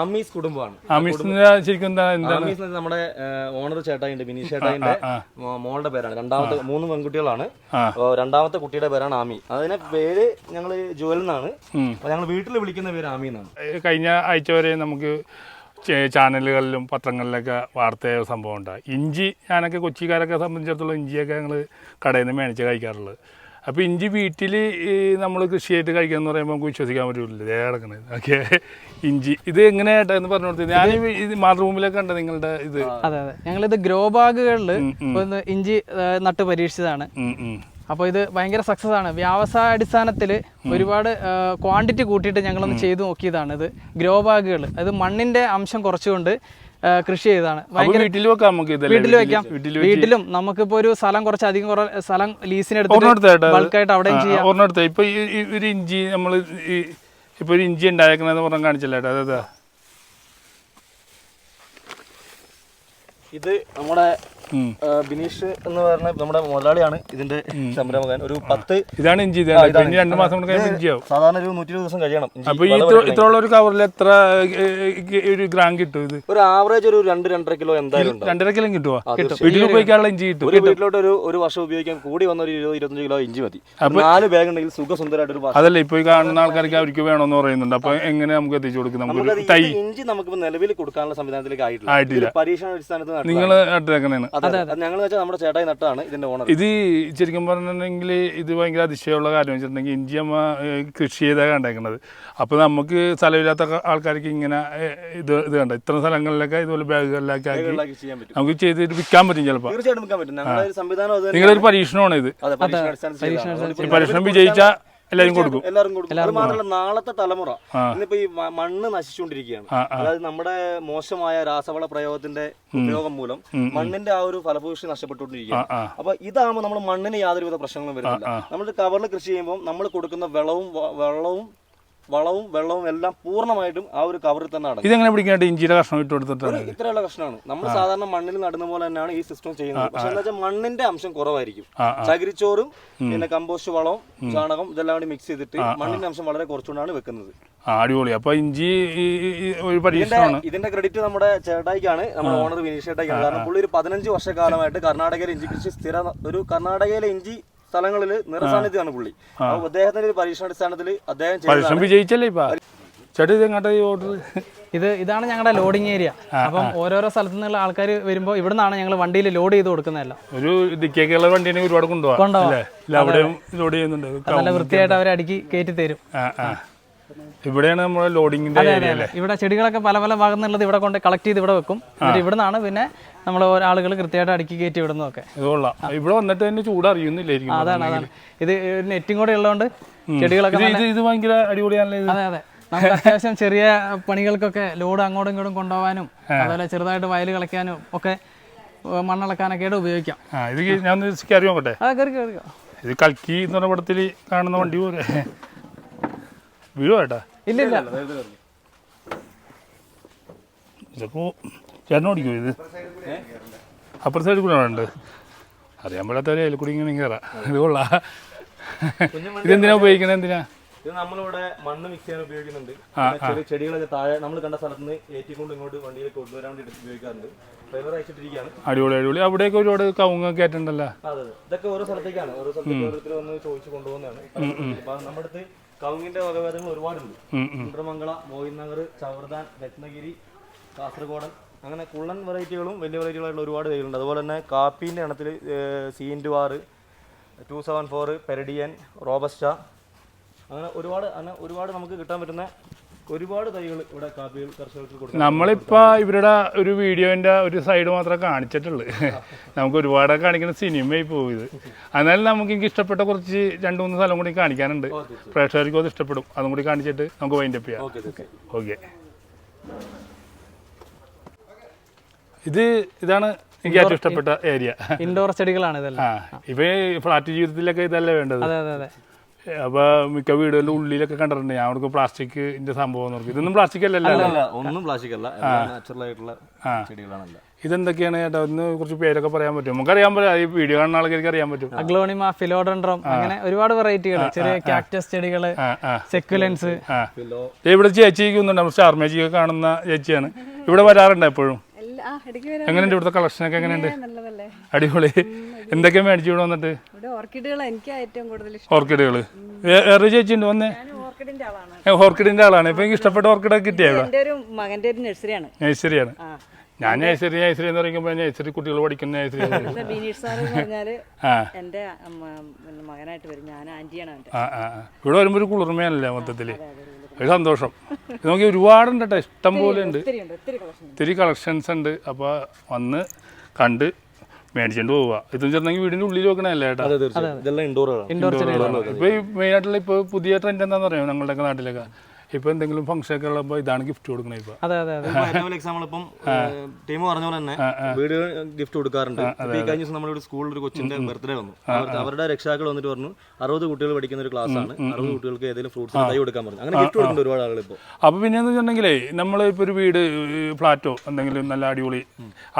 ആമീസ് കുടുംബമാണ്. ആമീസിന്റെ ശരിക്കും എന്താ ആമീസ് നമ്മുടെ ഓണർ ചേട്ടായിണ്ട് ബിനീഷ് ചേട്ടായിന്റെ മോളുടെ പേരാണ്. രണ്ടാമത്തെ മൂന്ന് പെൺകുട്ടികളാണ്. രണ്ടാമത്തെ കുട്ടിയുടെ പേരാണ് ആമി. അതിനെ പേര് ഞങ്ങൾ ജുവൽ എന്നാണ്. ഞങ്ങൾ വീട്ടിൽ വിളിക്കുന്ന പേര് ആമി എന്നാണ്. കഴിഞ്ഞ ആഴ്ച വരെ നമുക്ക് ചാനലുകളിലും പത്രങ്ങളിലൊക്കെ വാർത്തയായ സംഭവം ഉണ്ടാകും ഇഞ്ചി ഞാനൊക്കെ കൊച്ചിക്കാരൊക്കെ സംബന്ധിച്ചിടത്തോളം ഇഞ്ചിയൊക്കെ ഞങ്ങൾ കടയിൽ നിന്ന് മേടിച്ച് കഴിക്കാറുള്ളത്. അപ്പോൾ ഇഞ്ചി വീട്ടിൽ നമ്മൾ കൃഷിയായിട്ട് കഴിക്കാന്ന് പറയുമ്പോൾ നമുക്ക് വിശ്വസിക്കാൻ പറ്റില്ല ഇതേ കിടക്കണത്. ഓക്കെ. ഇഞ്ചി. ഇത് എങ്ങനെയായിട്ടാ എന്ന് പറഞ്ഞു കൊടുത്തത് ഞാൻ ഇത് മാതൃഭൂമിയിലൊക്കെ കണ്ട നിങ്ങളുടെ ഇത്. അതെ അതെ. ഞങ്ങളിത് ഗ്രോ ബാഗുകളിൽ ഒന്ന് ഇഞ്ചി നട്ട് പരീക്ഷിച്ചതാണ്. അപ്പോൾ ഇത് ഭയങ്കര സക്സസ് ആണ്. വ്യവസായ അടിസ്ഥാനത്തിൽ ഒരുപാട് ക്വാണ്ടിറ്റി കൂട്ടിയിട്ട് ഞങ്ങളൊന്ന് ചെയ്തു നോക്കിയതാണ് ഇത് ഗ്രോ ബാഗുകൾ അത് മണ്ണിന്റെ അംശം കുറച്ചുകൊണ്ട് കൃഷി ചെയ്താണ് അപ്പോൾ വീട്ടിൽ വെക്കാം നമുക്ക് ഇതല്ലേ. വീട്ടിൽ വെക്കാം. വീട്ടിലും വീട്ടിലും നമുക്കിപ്പോ ഒരു സ്ഥലം കുറച്ച് അധികം കുറേ സ്ഥലം ലീസിന് എടുത്തിട്ട്? ബൾക്കായിട്ട് അവിടെ ചെയ്യാം. ഇപ്പൊ ഒരു ഇഞ്ചി നമ്മൾ ഈ ഇപ്പൊ ഒരു ഇഞ്ചി ഉണ്ടായേക്കണെന്ന് പറഞ്ഞാൽ കാണിച്ചല്ലേ ഏട്ടാ? അതെ. ഇത് നമ്മുടെ ബിനീഷ് എന്ന് പറഞ്ഞ നമ്മുടെ മുതലാളിയാണ് ഇതിന്റെ സംരംഭകൻ. ഒരു പത്ത് ഇതാണ് ഇഞ്ചി രണ്ട് മാസം കൊണ്ട് ഇഞ്ചിയാവും. സാധാരണ ഒരു നൂറ്റി ദിവസം കഴിയണം. അപ്പൊ ഈ. ഇത്രയുള്ള ഒരു കവറിൽ എത്ര ഒരു ഗ്രാം കിട്ടും ഇത്? ഒരു ആവറേജ് ഒരു രണ്ട് രണ്ടര കിലോ എന്തായാലും രണ്ടര കിലോ കിട്ടുമോ കിട്ടും. വീട്ടിൽ ഉപയോഗിക്കാനുള്ള ഇഞ്ചി കിട്ടും. വീട്ടിലോട്ട് ഒരു ഒരു വർഷം ഉപയോഗിക്കാൻ കൂടി വന്ന ഒരു ഇരുപത് ഇരുപത്തഞ്ച് കിലോ ഇഞ്ചി മതി. നാല് ബാഗ് ഉണ്ടെങ്കിൽ സുഖസുന്ദരമായിട്ട് ഒരു അതല്ല ഇപ്പൊ ഈ കാണുന്ന ആൾക്കാർക്ക് അവർക്ക് വേണമെന്ന് പറയുന്നുണ്ട്. അപ്പൊ എങ്ങനെ നമുക്ക് എത്തിച്ചു കൊടുക്കും? നമുക്ക് തൈ. ഇഞ്ചി നമുക്ക് നിലവിൽ കൊടുക്കാനുള്ള സംവിധാനത്തിലേക്ക് ആയിട്ടില്ല. പരീക്ഷണ അടിസ്ഥാനത്തിൽ നിങ്ങൾ നട്ടേക്കണേണ് ഞങ്ങൾ വെച്ചാൽ നമ്മുടെ ചേട്ടായി നട്ടാണ് ഇതിന്റെ ഓണർ. ഇത് ശരിക്കും പറഞ്ഞിട്ടുണ്ടെങ്കിൽ ഇത് ഭയങ്കര അതിശയമുള്ള കാര്യം വെച്ചിട്ടുണ്ടെങ്കിൽ ഇന്ത്യ കൃഷി ചെയ്താണ് കണ്ടേക്കുന്നത്. അപ്പോൾ നമുക്ക് സ്ഥലമില്ലാത്ത ആൾക്കാർക്ക് ഇങ്ങനെ ഇത് ഇത് കണ്ട. ഇത്ര സ്ഥലങ്ങളിലൊക്കെ ഇതുപോലെ ബാഗുകളിലൊക്കെ ആക്കി ചെയ്യാൻ പറ്റും. നമുക്ക് ചെയ്തിട്ട് വിൽക്കാൻ പറ്റും ചിലപ്പോൾ തീർച്ചയായിട്ടും വെക്കാൻ പറ്റും. ഒരു നിങ്ങളൊരു പരീക്ഷണമാണ് ഇത്. പരീക്ഷണം വിജയിച്ചാൽ എല്ലാവരും കൊടുക്കും. എല്ലാവരും കൊടുക്കും. അത് മാത്രമല്ല നാളത്തെ തലമുറ ഇന്നിപ്പോ ഈ മണ്ണ് നശിച്ചുകൊണ്ടിരിക്കുകയാണ്. അതായത് നമ്മുടെ മോശമായ രാസവള പ്രയോഗത്തിന്റെ ഉപയോഗം മൂലം മണ്ണിന്റെ ആ ഒരു ഫലഭൂഷി നഷ്ടപ്പെട്ടുകൊണ്ടിരിക്കുകയാണ്. അപ്പൊ ഇതാകുമ്പോൾ നമ്മൾ മണ്ണിന് യാതൊരുവിധ പ്രശ്നങ്ങളും വരുന്നില്ല. നമ്മൾ കവറിൽ കൃഷി ചെയ്യുമ്പോൾ നമ്മൾ കൊടുക്കുന്ന വെള്ളവും വെള്ളവും വളവും വെള്ളവും എല്ലാം പൂർണമായിട്ടും ആ ഒരു കവറിൽ തന്നെ അടങ്ങും ഇതെങ്ങനെ പിടിക്കാനായിട്ട് ഇഞ്ചിയുടെ കഷ്ണം ഇട്ട് കൊടുത്തിട്ടാണ്? ഒരു ഇത്രയുള്ള കഷ്ണമാണ്. നമ്മൾ സാധാരണ മണ്ണിൽ നടുന്ന പോലെ തന്നെയാണ് ഈ സിസ്റ്റം ചെയ്യുന്നത്. പക്ഷെ എന്താ വെച്ചാൽ മണ്ണിന്റെ അംശം കുറവായിരിക്കും. ചകിരിച്ചോറും പിന്നെ കമ്പോസ്റ്റ് വളവും ചാണകം ഇതെല്ലാം കൂടി മിക്സ് ചെയ്തിട്ട് മണ്ണിന്റെ അംശം വളരെ കുറച്ചുകൊണ്ടാണ് വെക്കുന്നത്. അടിപൊളി. അപ്പൊ ഇഞ്ചി ഒരു പരീക്ഷണമാണ്. ഇതിന്റെ ക്രെഡിറ്റ് നമ്മുടെ ചേട്ടായിക്കാണ്. നമ്മുടെ ഓണർ വിനീഷ് ചേട്ടായിക്കാണ്. കാരണം പുള്ളി ഒരു പതിനഞ്ച് വർഷക്കാലമായിട്ട് കർണാടകയിലെ ഇഞ്ചി കൃഷി സ്ഥിര ഒരു കർണാടകയിലെ ഇഞ്ചി സ്ഥലങ്ങളിൽ നിറസാന്നിധ്യമാണ് പുള്ളി. അപ്പൊ അദ്ദേഹത്തിന്റെ ഒരു പരീക്ഷണാടിസ്ഥാനത്തിൽ അദ്ദേഹം പരീക്ഷണം വിജയിച്ചല്ലേ ഇപ്പൊ? ചേട്ടാ ഇത് എങ്ങോട്ടാ ഈ ഓർഡർ ഇത് ഇതാണ് ഞങ്ങളുടെ ലോഡിങ് ഏരിയ അപ്പം ഓരോരോ സ്ഥലത്തു നിന്നുള്ള ആൾക്കാർ വരുമ്പോൾ ഇവിടെ നിന്നാണ് ഞങ്ങൾ വണ്ടിയിൽ ലോഡ് ചെയ്ത് കൊടുക്കുന്നതല്ല. ഒരു ദിക്കേക്കുള്ള വണ്ടിനെ ഒരുപാട് കൊണ്ടുപോകാം കൊണ്ടുപോകാം. അവിടെയും ലോഡ് ചെയ്യുന്നുണ്ട്. നല്ല വൃത്തിയായിട്ട് അവരെ അടുക്കി കയറ്റി തരും. ഇവിടെയാണ് നമ്മുടെ ലോഡിങ്ങിന്റെ ഇവിടെ ചെടികളൊക്കെ പല പല ഭാഗം എന്നുള്ളത് ഇവിടെ കൊണ്ട് കളക്ട് ചെയ്ത് ഇവിടെ വെക്കും. എന്നിട്ട് ഇവിടെ നിന്നാണ് പിന്നെ നമ്മൾ ആളുകൾ കൃത്യമായിട്ട് അടുക്കി കയറ്റി ഇവിടെ നിന്നൊക്കെ ഇവിടെ വന്നിട്ട് തന്നെ ചൂട് അറിയുന്നില്ലായിരിക്കും അതാണ് അതാണ്. ഇത് നെറ്റും കൂടെ ഉള്ളതുകൊണ്ട് ചെടികളൊക്കെ ഇത് ഭയങ്കര അടിപൊളിയാണല്ലോ അതെ അതെ. നമുക്ക് അത്യാവശ്യം ചെറിയ പണികൾക്കൊക്കെ ലോഡ് അങ്ങോട്ടും ഇങ്ങോട്ടും കൊണ്ടുപോകാനും അതുപോലെ ചെറുതായിട്ട് വയൽ കളിക്കാനും ഒക്കെ മണ്ണിളക്കാനൊക്കെ ഉപയോഗിക്കാം. ഇത് ഞാൻ കയറി നോക്കട്ടെ? ആ കയറി കയറി ഇത് കൽക്കി എന്ന് പറഞ്ഞ പടത്തിൽ കാണുന്ന വണ്ടി പോലെ. വീഴുവാ ഏട്ടാ. ഇല്ല ഇല്ല ഇതിപ്പോ ചേട്ടൻ ഓടിക്കോ ഇത്? അപ്പുറത്തെ സൈഡിൽ കൂടെ ഉണ്ട് അറിയാൻ പാടാത്തവരെ അതിൽ കൂടി ഇങ്ങനെ കയറാം. ഇത് കൊള്ളാ. ഇതെന്തിനാ ഉപയോഗിക്കണത് എന്തിനാ? ഇത് നമ്മളിവിടെ മണ്ണ് മിക്സ് ചെയ്യാൻ ഉപയോഗിക്കുന്നുണ്ട്. ചെറിയ ചെടികളൊക്കെ താഴെ നമ്മൾ കണ്ട സ്ഥലത്ത് നിന്ന് ഏറ്റിക്കൊണ്ട് ഇങ്ങോട്ട് വണ്ടിയിൽ കൊണ്ടുവരാൻ വേണ്ടി ഉപയോഗിക്കാറുണ്ട്. ഡ്രൈവർ അയച്ചിട്ടിരിക്കുകയാണ്. അടിപൊളി അടിപൊളി. അവിടെയൊക്കെ ഒരുപാട് കവുങ്ങ ആയിട്ടുണ്ടല്ലോ. അതെ അതെ. ഇതൊക്കെ ഓരോ സ്ഥലത്തേക്കാണ്. ഓരോ സ്ഥലത്തേക്ക് ഓരോരുത്തർ വന്ന് ചോദിച്ചു കൊണ്ടുപോകുന്നതാണ്. അപ്പൊ നമ്മുടെ അടുത്ത് കവുങ്ങിന്റെ വകഭേദങ്ങൾ ഒരുപാടുണ്ട്. ഇന്ദ്രമംഗള മോഹിൻ നഗർ ചവർദാൻ രത്നഗിരി കാസർഗോഡൻ അങ്ങനെ കുള്ളൻ വെറൈറ്റികളും വലിയ വെറൈറ്റികളായിട്ടുള്ള ഒരുപാട് തൈകളുണ്ട് അതുപോലെ തന്നെ കാപ്പീന്റെ ഇനത്തിൽ C into R two seven four പെരഡിയൻ robusta അങ്ങനെ ഒരുപാട് അങ്ങനെ ഒരുപാട് നമുക്ക് കിട്ടാൻ പറ്റുന്ന ഒരുപാട് തൈകൾ ഇവിടെ കാപ്പി കർഷകർക്ക് കൊടുക്കാം നമ്മളിപ്പോ ഇവരുടെ ഒരു വീഡിയോന്റെ ഒരു സൈഡ് മാത്രമേ കാണിച്ചിട്ടുള്ളൂ. നമുക്ക് ഒരുപാട് കാണിക്കുന്ന സിനിമയായി പോയത്. ഇത് എന്നാലും നമുക്ക് എനിക്ക് ഇഷ്ടപ്പെട്ട കുറച്ച് രണ്ട് മൂന്ന് സ്ഥലം കൂടി കാണിക്കാനുണ്ട്. പ്രേക്ഷകർക്കും അത് ഇഷ്ടപ്പെടും. അതും കൂടി കാണിച്ചിട്ട് നമുക്ക് വൈൻഡ് അപ്പ് ചെയ്യാം. ഓക്കെ ഇത് ഇതാണ് എനിക്ക് ഏറ്റവും ഇഷ്ടപ്പെട്ട ഏരിയ ഇൻഡോർ ചെടികളാണ് ഇതെല്ലാം. ഇവ ഫ്ലാറ്റ് ജീവിതത്തിലൊക്കെ ഇതല്ലേ വേണ്ടത്? അതെ അതെ അതെ. അപ്പൊ മിക്ക വീടുകളിലും ഉള്ളിലൊക്കെ കണ്ടിട്ടുണ്ട്. ഞാൻ അവർക്ക് പ്ലാസ്റ്റിക്കിന്റെ സംഭവം നോക്കി ഇതൊന്നും പ്ലാസ്റ്റിക് അല്ലല്ലോ അല്ല? ഒന്നും പ്ലാസ്റ്റിക് അല്ല. നാച്ചുറൽ ആയിട്ടുള്ള ചെടികളാണല്ല. ഇതെന്തൊക്കെയാണ് ചേട്ടാ ഒന്ന് കുറച്ച് പേരൊക്കെ പറയാൻ പറ്റും നമുക്ക് അറിയാൻ പറ്റും ഈ വീഡിയോ കാണുന്ന ആൾക്കാർക്ക് അറിയാൻ പറ്റും. അഗ്ലോണിമ ഫിലോഡൻഡ്രം അങ്ങനെ ഒരുപാട് വെറൈറ്റികൾ ചെറിയ കാക്ടസ് ആ സെക്യുലൻസ് ഇവിടെ ചേച്ചി ഒന്നുണ്ട് നമ്മൾ സ്റ്റാർ കാണുന്ന ചേച്ചിയാണ്. ഇവിടെ വരാറുണ്ട് എപ്പോഴും? എങ്ങനെയുണ്ട് ഇവിടുത്തെ കളക്ഷൻ ഒക്കെ എങ്ങനെയുണ്ട്? അടിപൊളി. എന്തൊക്കെ മേടിച്ചു ഇവിടെ വന്നിട്ട്? ഓർക്കിഡുകൾ എനിക്ക് ഏറ്റവും കൂടുതൽ ഇഷ്ടം. ഓർക്കിഡുകൾ വേറെ ചേച്ചി ഉണ്ട് വന്നേ? ഞാൻ ഓർക്കിഡിന്റെ ആളാണ്. ഓർക്കിഡിന്റെ ആളാണ്. ഇപ്പൊ എനിക്ക് ഇഷ്ടപ്പെട്ട ഓർക്കിഡൊക്കെ കിട്ടിയ മകന്റെ ഒരു നഴ്സറിയാണ്. നഴ്സറിയാണ്. ഞാൻ നഴ്സറി ഐശ്വര്യ എന്ന് പറയുമ്പോൾ നഴ്സറി കുട്ടികൾ പഠിക്കുന്ന നഴ്സറി എന്റെ മകനായിട്ട് വരും. ഞാൻ ആന്റിയാണ്. ഇവിടെ വരുമ്പോൾ ഒരു കുളിർമയാണല്ലേ മൊത്തത്തിൽ ഒരു സന്തോഷം. നമുക്ക് നോക്കി ഒരുപാടുണ്ട് കേട്ടോ ഇഷ്ടം പോലെ ഉണ്ട് ഒത്തിരി കളക്ഷൻസ് ഉണ്ട്. അപ്പോൾ വന്ന് കണ്ട് മേടിച്ചിട്ട് പോവുക ഇതും ചേർന്നെങ്കിൽ വീടിന്റെ ഉള്ളിൽ വെക്കണല്ലേ ചേട്ടാ ഇതെല്ലാം ഇൻഡോർ ചെടികളാണ് ഇപ്പോൾ ഈ മെയിനായിട്ടുള്ള ഇപ്പോൾ പുതിയ ട്രെൻഡ് എന്താണെന്ന് അറിയാം ഞങ്ങളുടെയൊക്കെ നാട്ടിലൊക്കെ. ഇപ്പോൾ എന്തെങ്കിലും ഫംഗ്ഷൻ ഒക്കെ ഉള്ളപ്പോൾ ഇതാണ് ഗിഫ്റ്റ് കൊടുക്കണേ ഇപ്പോൾ അതെ അതെ അതെ. ഇപ്പൊ എക്സാമ്പിൾ ഇപ്പം ടീം പറഞ്ഞ പോലെ തന്നെ വീട് ഗിഫ്റ്റ് കൊടുക്കാറുണ്ട്. ഈ കഴിഞ്ഞ ദിവസം നമ്മുടെ സ്കൂളിൽ ഒരു കൊച്ചിന്റെ ബർത്ത്ഡേ വന്നു. അവരുടെ രക്ഷാക്കൾ വന്നിട്ട് പറഞ്ഞു അറുപത് കുട്ടികൾ പഠിക്കുന്ന ഒരു ക്ലാസ് ആണ്. അറുപത് കുട്ടികൾക്ക് ഏതെങ്കിലും ഫ്രൂട്ട്സ് തൈ കൊടുക്കാൻ പറഞ്ഞു. അങ്ങനെ ഗിഫ്റ്റ് കൊടുക്കുന്ന ഒരുപാട് ആളുകൾ ഇപ്പോൾ അപ്പോൾ പിന്നെ എന്ന് വെച്ചിട്ടുണ്ടെങ്കിലേ നമ്മൾ ഇപ്പോൾ ഒരു വീട് ഫ്ലാറ്റോ എന്തെങ്കിലും നല്ല അടിപൊളി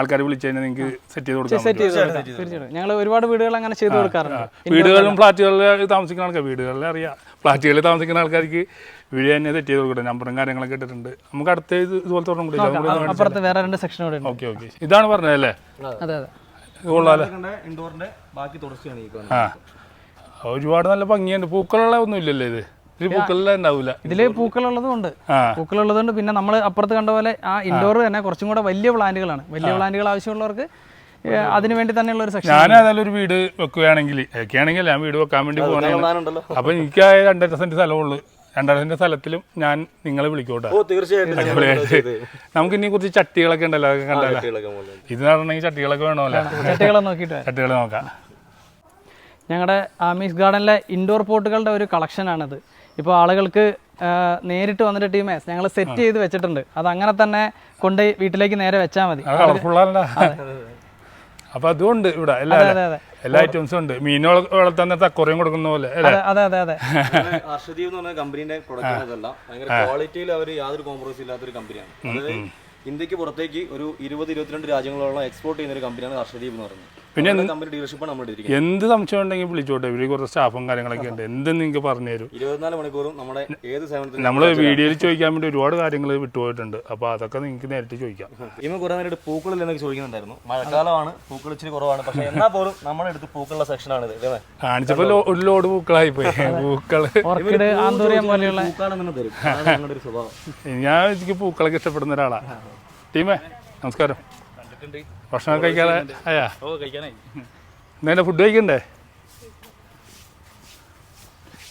ആൾക്കാരെ വിളിച്ചു കഴിഞ്ഞാൽ നിങ്ങൾക്ക് സെറ്റ് ചെയ്ത് കൊടുക്കാം. സെറ്റ് ചെയ്ത് ഞങ്ങൾ ഒരുപാട് വീടുകൾ അങ്ങനെ ചെയ്ത് കൊടുക്കാറുണ്ട്. വീടുകളിലും ഫ്ലാറ്റുകളിൽ താമസിക്കുന്ന ആൾക്കാർ വീടുകളിൽ അറിയാം. ഫ്ലാറ്റുകളിൽ താമസിക്കുന്ന ആൾക്കാർക്ക് വീട് തന്നെ സെറ്റ് ചെയ്ത് കൊടുക്കട്ടെ നമ്പറും കാര്യങ്ങളൊക്കെ ഇട്ടിട്ടുണ്ട്. നമുക്ക് അടുത്ത ഇത് ഇതുപോലത്തെ ഒരെണ്ണം കൂടി അപ്പുറത്ത് വേറെ രണ്ട് സെക്ഷൻ കൂടെ ഓക്കെ ഓക്കെ. ഇതാണ് പറഞ്ഞതല്ലേ അതെ അതെ. ഇൻഡോറിന്റെ ബാക്കി തുടർച്ചയാണ് ആ. ഒരുപാട് നല്ല ഭംഗിയുണ്ട്. പൂക്കളുള്ള ഒന്നും ഇല്ലല്ലേ ഇത്. ഇതിൽ പൂക്കളുള്ളതും ഉണ്ട്. പൂക്കളുള്ളതുകൊണ്ട് പിന്നെ നമ്മൾ അപ്പുറത്ത് കണ്ട പോലെ ആ ഇൻഡോർ തന്നെ കുറച്ചും കൂടെ വലിയ പ്ലാന്റുകളാണ്. വലിയ പ്ലാന്റുകൾ ആവശ്യമുള്ളവർക്ക് അതിന് വേണ്ടി തന്നെയുള്ള ഒരു സെക്ഷൻ ഞാൻ ഏതായാലും ഒരു വീട് വെക്കുകയാണെങ്കിൽ ഒക്കെയാണെങ്കിൽ ഞാൻ വീട് വെക്കാൻ വേണ്ടി പോകണേ പ്ലാനുണ്ടല്ലോ അപ്പൊ എനിക്ക് രണ്ടര സെന്റ് സ്ഥലമുള്ളൂ. രണ്ടര സെന്റ് സ്ഥലത്തിലും ഞാൻ നിങ്ങളെ വിളിക്കോട്ടെ. ഓ തീർച്ചയായിട്ടും അടിപൊളിയായിട്ട് നമുക്ക് ഇനി കുറച്ച് ചട്ടികളൊക്കെ ഉണ്ടല്ലോ അതൊക്കെ കണ്ടല്ലോ. ഇത് നടണമെങ്കിൽ ചട്ടികളൊക്കെ വേണമല്ലോ. ചട്ടികളെ നോക്കിയിട്ട്. ചട്ടികൾ നോക്കാം. ഞങ്ങളുടെ ആമീസ് ഗാർഡനിലെ ഇൻഡോർ പോട്ടുകളുടെ ഒരു കളക്ഷനാണിത് ഇപ്പോൾ ആളുകൾക്ക് നേരിട്ട് വന്നിട്ട് ടീമേ ഞങ്ങൾ സെറ്റ് ചെയ്ത് വെച്ചിട്ടുണ്ട്. അത് അങ്ങനെ തന്നെ കൊണ്ട് വീട്ടിലേക്ക് നേരെ വെച്ചാൽ മതി. അപ്പൊ അതുകൊണ്ട് ഇവിടെ എല്ലാ എല്ലാ ഐറ്റംസും ഉണ്ട്. മീനുകൾ വള- വളർത്താൻ നേരത്തെ അക്കുറയും കൊടുക്കുന്ന പോലെ അല്ലേ? അതെ അതെ അതെ ഹർഷദീപ് എന്ന് പറഞ്ഞ കമ്പനിയുടെ പ്രൊഡക്റ്റ് ഇതെല്ലാം ഭയങ്കര ക്വാളിറ്റിയിൽ അവർ യാതൊരു കോംപ്രമൈസ് ഇല്ലാത്തൊരു കമ്പനിയാണ് അതായത് ഇന്ത്യയ്ക്ക് പുറത്തേക്ക് ഒരു ഇരുപത് ഇരുപത്തിരണ്ട് രാജ്യങ്ങളോളം എക്സ്പോർട്ട് ചെയ്യുന്ന ഒരു കമ്പനിയാണ് ഹർഷദീപ് എന്ന് പറയുന്നത്. പിന്നെ കമ്പനി ഡീലർഷിപ്പാണ് നമ്മൾ എടുത്തിരിക്കുന്നത് എന്ത് സംശയം ഉണ്ടെങ്കിൽ വിളിച്ചോട്ടെ. ഇവർ കുറച്ച് സ്റ്റാഫും കാര്യങ്ങളൊക്കെ ഉണ്ട്. എന്ത് നിങ്ങൾക്ക് പറഞ്ഞു തരും? ഇരുപത്തിനാല് മണിക്കൂറും നമ്മുടെ ഏത് സേവനത്തിൽ നമ്മൾ വീഡിയോയിൽ ചോദിക്കാൻ വേണ്ടി ഒരുപാട് കാര്യങ്ങൾ വിട്ടുപോയിട്ടുണ്ട്. അപ്പോൾ അതൊക്കെ നിങ്ങൾക്ക് നേരിട്ട് ചോദിക്കാം. ഇന്ന് കുറെ നേരിട്ട് പൂക്കളിൽ എന്നൊക്കെ ചോദിക്കുന്നുണ്ടായിരുന്നു. മഴക്കാലമാണ് പൂക്കൾ ഇച്ചിരി കുറവാണ്. പക്ഷേ എന്നാ പോലും നമ്മുടെ അടുത്ത് പൂക്കളുടെ സെക്ഷനാണ് ഇത്. കാണിച്ചപ്പോ കാണിച്ചപ്പോൾ ഒരു ലോഡ് പൂക്കളായി പോയി സ്വഭാവം. ഞാൻ എനിക്ക് പൂക്കളൊക്കെ ഇഷ്ടപ്പെടുന്ന ഒരാളാണ് ടീമേ നമസ്കാരം. ഭക്ഷണം കഴിക്കാതെ അയ്യാ എന്താ ഫുഡ് കഴിക്കണ്ടേ?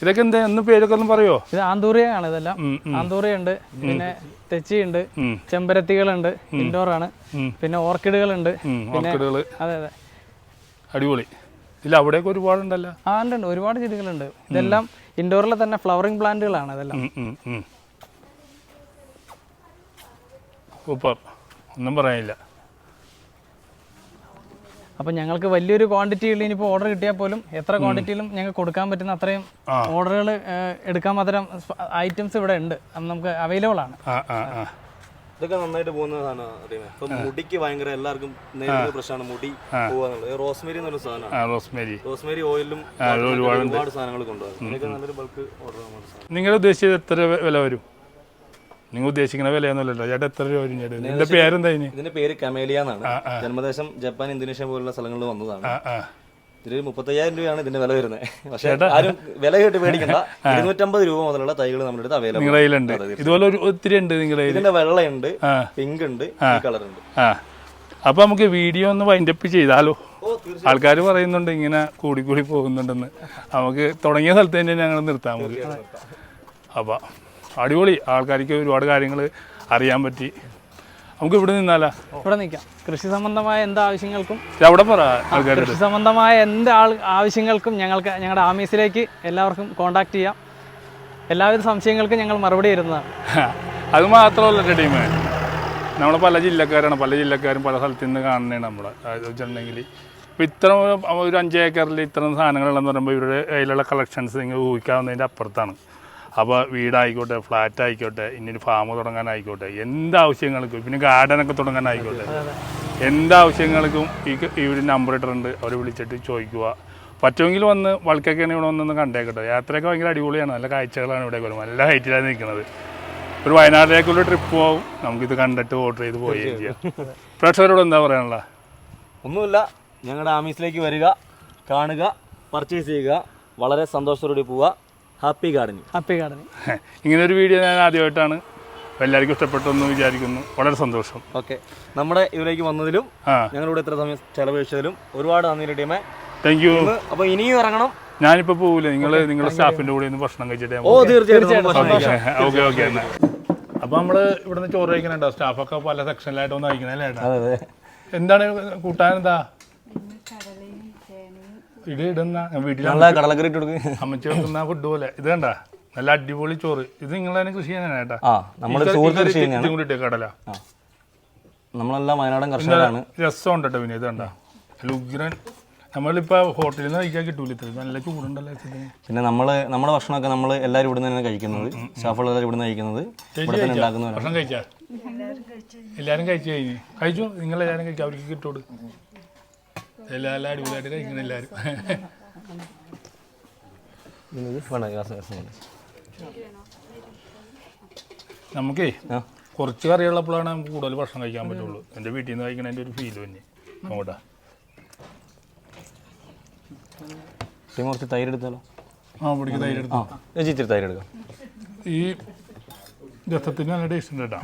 ഇതൊക്കെ എന്താ? എന്ന് പേരൊക്കെ ഒന്നും പറയോ? ഇത് ആന്തൂറിയാണ് ഇതെല്ലാം. ആന്തൂറിയുണ്ട്. പിന്നെ തെച്ചിയുണ്ട്. ചെമ്പരത്തികളുണ്ട്. ഇൻഡോർ ആണ് പിന്നെ ഓർക്കിഡുകളുണ്ട്. ഓർക്കിഡുകൾ അതെ അതെ. അടിപൊളി. ഇല്ല അവിടെയൊക്കെ ഒരുപാടുണ്ടല്ലോ. ആ ഉണ്ട് ഉണ്ട്. ഒരുപാട് ചെടികളുണ്ട്. ഇതെല്ലാം ഇൻഡോറിലെ തന്നെ ഫ്ലവറിംഗ് പ്ലാന്റുകളാണ് ഇതെല്ലാം. സൂപ്പർ. ഒന്നും പറയാനില്ല. അപ്പോൾ ഞങ്ങൾക്ക് വലിയൊരു ക്വാണ്ടിറ്റിയിൽ ഇനിയിപ്പോൾ ഓർഡർ കിട്ടിയാൽ പോലും എത്ര ക്വാണ്ടിറ്റിയിലും ഞങ്ങൾക്ക് കൊടുക്കാൻ പറ്റുന്ന അത്രയും ഓർഡറുകൾ എടുക്കാൻ മാത്രം ഐറ്റംസ് ഇവിടെ ഉണ്ട്. നമുക്ക് അവൈലബിൾ ആണ്. ആ ആ ആ. ഇതൊക്കെ നന്നായിട്ട് പോകുന്ന സാധനമാണ് അറിയുന്നത് ഇപ്പൊ മുടിക്ക് ഭയങ്കര എല്ലാവർക്കും നേരിടുന്ന പ്രശ്നമാണ് മുടി പോവാന്നുള്ളത്. റോസ്മേരി എന്നൊരു സാധനമാണ്. റോസ്മേരി റോസ്മേരി ഓയിലും ഒരുപാട് സാധനങ്ങൾ കൊണ്ടുവരും നല്ലൊരു ബൾക്ക് ഓർഡർ നിങ്ങൾ ഉദ്ദേശിച്ചത് എത്ര വില വരും? നിങ്ങൾ ഉദ്ദേശിക്കുന്ന വിലയൊന്നുമല്ലല്ലോ. ചേട്ടാ എത്ര രൂപ വരും ചേട്ടാ? നിന്റെ പേരെന്താ ഇനി? ഇതിന്റെ പേര് കമേലിയ എന്നാണ്. ജന്മദേശം ജപ്പാൻ ഇന്തോനേഷ്യ പോലുള്ള സ്ഥലങ്ങളിൽ വന്നതാണ്. ഇതിന് ഇതിൽ മുപ്പത്തയ്യായിരം രൂപയാണ് ഇതിന്റെ വില വരുന്നത്. പക്ഷേ ആരും വില കേട്ട് പേടിക്കണ്ട. ഇരുന്നൂറ്റമ്പത് രൂപ മുതലുള്ള തൈകൾ നമ്മുടെ അടുത്ത് അവൈലബിൾ ഇതുപോലെ ഒരു ഒത്തിരി ഉണ്ട് നിങ്ങളുടെ ഇതിന്റെ വെള്ളയുണ്ട് പിങ്ക് ഉണ്ട് കളർ ഉണ്ട്. അപ്പൊ നമുക്ക് വീഡിയോ ഒന്ന് വൈൻഡപ്പ് ചെയ്താലോ? ആൾക്കാർ പറയുന്നുണ്ട് ഇങ്ങനെ കൂടി കൂടി പോകുന്നുണ്ടെന്ന്. നമുക്ക് തുടങ്ങിയ സ്ഥലത്ത് തന്നെ ഞങ്ങൾ നിർത്താം. നമുക്ക് അപ്പോൾ അടിപൊളി. ആൾക്കാർക്ക് ഒരുപാട് കാര്യങ്ങൾ അറിയാൻ പറ്റി. നമുക്ക് ഇവിടെ നിന്നാലാ? ഇവിടെ നിൽക്കാം കൃഷി സംബന്ധമായ എന്ത് ആവശ്യങ്ങൾക്കും അവിടെ പറ കൃഷി സംബന്ധമായ എന്ത് ആൾ ആവശ്യങ്ങൾക്കും ഞങ്ങൾക്ക് ഞങ്ങളുടെ ആമീസിലേക്ക് എല്ലാവർക്കും കോൺടാക്ട് ചെയ്യാം. എല്ലാവിധ സംശയങ്ങൾക്കും ഞങ്ങൾ മറുപടി തരുന്നതാണ്. അത് മാത്രമല്ല ടീമേ. നമ്മൾ പല ജില്ലക്കാരാണ് പല ജില്ലക്കാരും പല സ്ഥലത്തു നിന്ന് കാണുന്നതാണ് നമ്മളെ. വെച്ചിട്ടുണ്ടെങ്കിൽ ഇപ്പോൾ ഇത്ര ഒരു അഞ്ച് ഏക്കറിൽ ഇത്തരം സാധനങ്ങളുള്ളതെന്ന് പറയുമ്പോൾ ഇവരുടെ കയ്യിലുള്ള കളക്ഷൻസ് നിങ്ങൾ ഊഹിക്കാവുന്നതിന്റെ അപ്പുറത്താണ്. അപ്പോൾ വീടായിക്കോട്ടെ ഫ്ലാറ്റ് ആയിക്കോട്ടെ ഇനിയൊരു ഫാം തുടങ്ങാനായിക്കോട്ടെ എന്ത് ആവശ്യങ്ങൾക്കും പിന്നെ ഗാർഡനൊക്കെ തുടങ്ങാനായിക്കോട്ടെ എന്ത് ആവശ്യങ്ങൾക്കും ഈ ഇവിടെ നമ്പർ ഇട്ടിട്ടുണ്ട്. അവർ വിളിച്ചിട്ട് ചോദിക്കുക. പറ്റുമെങ്കിൽ വന്ന് വൾക്കൊക്കെ ഇവിടെ വന്നൊന്ന് കണ്ടേക്കട്ടെ. യാത്രയൊക്കെ ഭയങ്കര അടിപൊളിയാണ്. നല്ല കാഴ്ചകളാണ് ഇവിടെ വരുമ്പോൾ നല്ല ഹൈറ്റിലാണ് നിൽക്കുന്നത്. ഒരു വയനാട്ടിലേക്കുള്ള ട്രിപ്പ് പോകും നമുക്കിത് കണ്ടിട്ട് ഓർഡർ ചെയ്ത് പോയി ചെയ്യാം. പ്രേക്ഷകരോട് എന്താ പറയാനുള്ള? ഒന്നുമില്ല. ഞങ്ങളുടെ ആമീസിലേക്ക് വരിക കാണുക പർച്ചേസ് ചെയ്യുക. വളരെ സന്തോഷത്തോടെ പോവുക. ഹാപ്പി ഗാർഡനിങ് ഹാപ്പി ഗാർഡനിങ് ഇങ്ങനെ ഒരു വീഡിയോ ഞാൻ ആദ്യമായിട്ടാണ്. എല്ലാവർക്കും ഇഷ്ടപ്പെട്ടെന്ന് വിചാരിക്കുന്നു. വളരെ സന്തോഷം. ഓക്കെ നമ്മുടെ ഇതിലേക്ക് വന്നതിലും ഞങ്ങളുടെ ഞങ്ങളിവിടെ ഇത്ര സമയം ചെലവഴിച്ചതിലും ഒരുപാട് നന്ദി ടീമേ. താങ്ക് യു അപ്പോൾ ഇനിയും ഇറങ്ങണം. ഞാനിപ്പോ പോവില്ല നിങ്ങൾ നിങ്ങളുടെ സ്റ്റാഫിന്റെ കൂടെ ഒന്ന് ഭക്ഷണം കഴിച്ചിട്ട് ഞാൻ ഓ തീർച്ചയായിട്ടും ഓക്കെ ഓക്കെ എന്നാ. അപ്പോൾ നമ്മൾ ഇവിടുന്ന് ചോറ് കഴിക്കണുണ്ടോ സ്റ്റാഫൊക്കെ പല സെക്ഷനിലായിട്ട് ഒന്ന് കഴിക്കണേ അല്ലേ അതെ അതെ. എന്താണ് കൂട്ടാൻ എന്താ? ഇത് ഇടുന്ന വീട്ടിലാണ് നല്ല കടലക്കറി ഇട്ട് കൊടുക്കുക അമ്മച്ചി വെക്കുന്ന ഫുഡ് പോലെ. ഇത് കണ്ട? നല്ല അടിപൊളി ചോറ്. ഇത് നിങ്ങൾ തന്നെ കൃഷി ചെയ്യാനാണ് ഏട്ടാ. നമ്മൾ സുഹൃത്ത് കൃഷി ചെയ്യുന്നതാണ്. കടല. നമ്മളെല്ലാം വയനാടൻ കർഷകരാണ്. രസം ഉണ്ട് കേട്ടോ പിന്നെ ഇത് കണ്ട? ഉഗ്രൻ. നമ്മളിപ്പോ ഹോട്ടലിൽ നിന്ന് കഴിക്കാൻ കിട്ടൂല ഇത്ര നല്ല ചൂടുണ്ടല്ലോ. പിന്നെ നമ്മൾ നമ്മുടെ ഭക്ഷണമൊക്കെ നമ്മൾ എല്ലാരും ഇവിടെ നിന്ന് കഴിക്കുന്നത്. സ്റ്റാഫുകൾ എല്ലാവരും ഇവിടെ നിന്ന് കഴിക്കുന്നത് ഇവിടെ തന്നെ ഉണ്ടാക്കുന്നവരാണ്. ഭക്ഷണം കഴിക്കാം എല്ലാരും കഴിച്ചു കഴിഞ്ഞു. കഴിച്ചു നിങ്ങൾ എല്ലാരും കഴിക്കാം. അവർക്ക് കിട്ടോട്. എല്ലാ എല്ലാം അടിപൊളിയായിട്ട് കഴിക്കണം. നമുക്കേ കുറച്ച് കറിയുള്ളപ്പോഴാണ് നമുക്ക് കൂടുതൽ ഭക്ഷണം കഴിക്കാൻ പറ്റുള്ളൂ. എന്റെ വീട്ടിൽ നിന്ന് കഴിക്കണതിന്റെ ഒരു ഫീൽ തന്നെ നോക്കട്ടെ കുറച്ച് തൈര് എടുത്താലോ? ആ പിടിക്ക് തൈര് ഇച്ചിരി തൈര് എടുക്കാം. ഈ രസത്തിന് നല്ല ടേസ്റ്റ് ഉണ്ട് കേട്ടോ.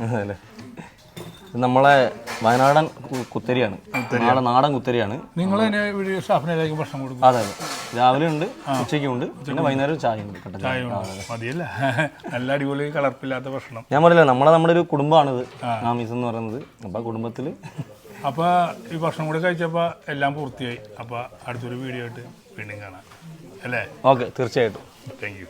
നമ്മളെ വയനാടൻ കു- കുത്തരിയാണ്. നാടൻ നാടൻ കുത്തരിയാണ്. നിങ്ങൾ തന്നെ സ്റ്റാഫിനേക്ക് ഭക്ഷണം കൊടുക്കും. അതെ അതെ. രാവിലെ ഉണ്ട് ഉച്ചയ്ക്കും ഉണ്ട് പിന്നെ വൈകുന്നേരം ചായ ഉണ്ട് കട്ടൻ ചായ മതിയല്ല? നല്ല അടിപൊളി കളർപ്പില്ലാത്ത ഭക്ഷണം. ഞാൻ പറയില്ല നമ്മളെ നമ്മുടെ ഒരു കുടുംബമാണിത് ആമീസ് എന്ന് പറയുന്നത്. അപ്പൊ കുടുംബത്തിൽ അപ്പോൾ ഈ ഭക്ഷണം കൂടെ കഴിച്ചപ്പോൾ എല്ലാം പൂർത്തിയായി. അപ്പോൾ അടുത്തൊരു വീഡിയോ ആയിട്ട് വീണ്ടും കാണാം. അല്ലേ? ഓക്കെ തീർച്ചയായിട്ടും. Thank you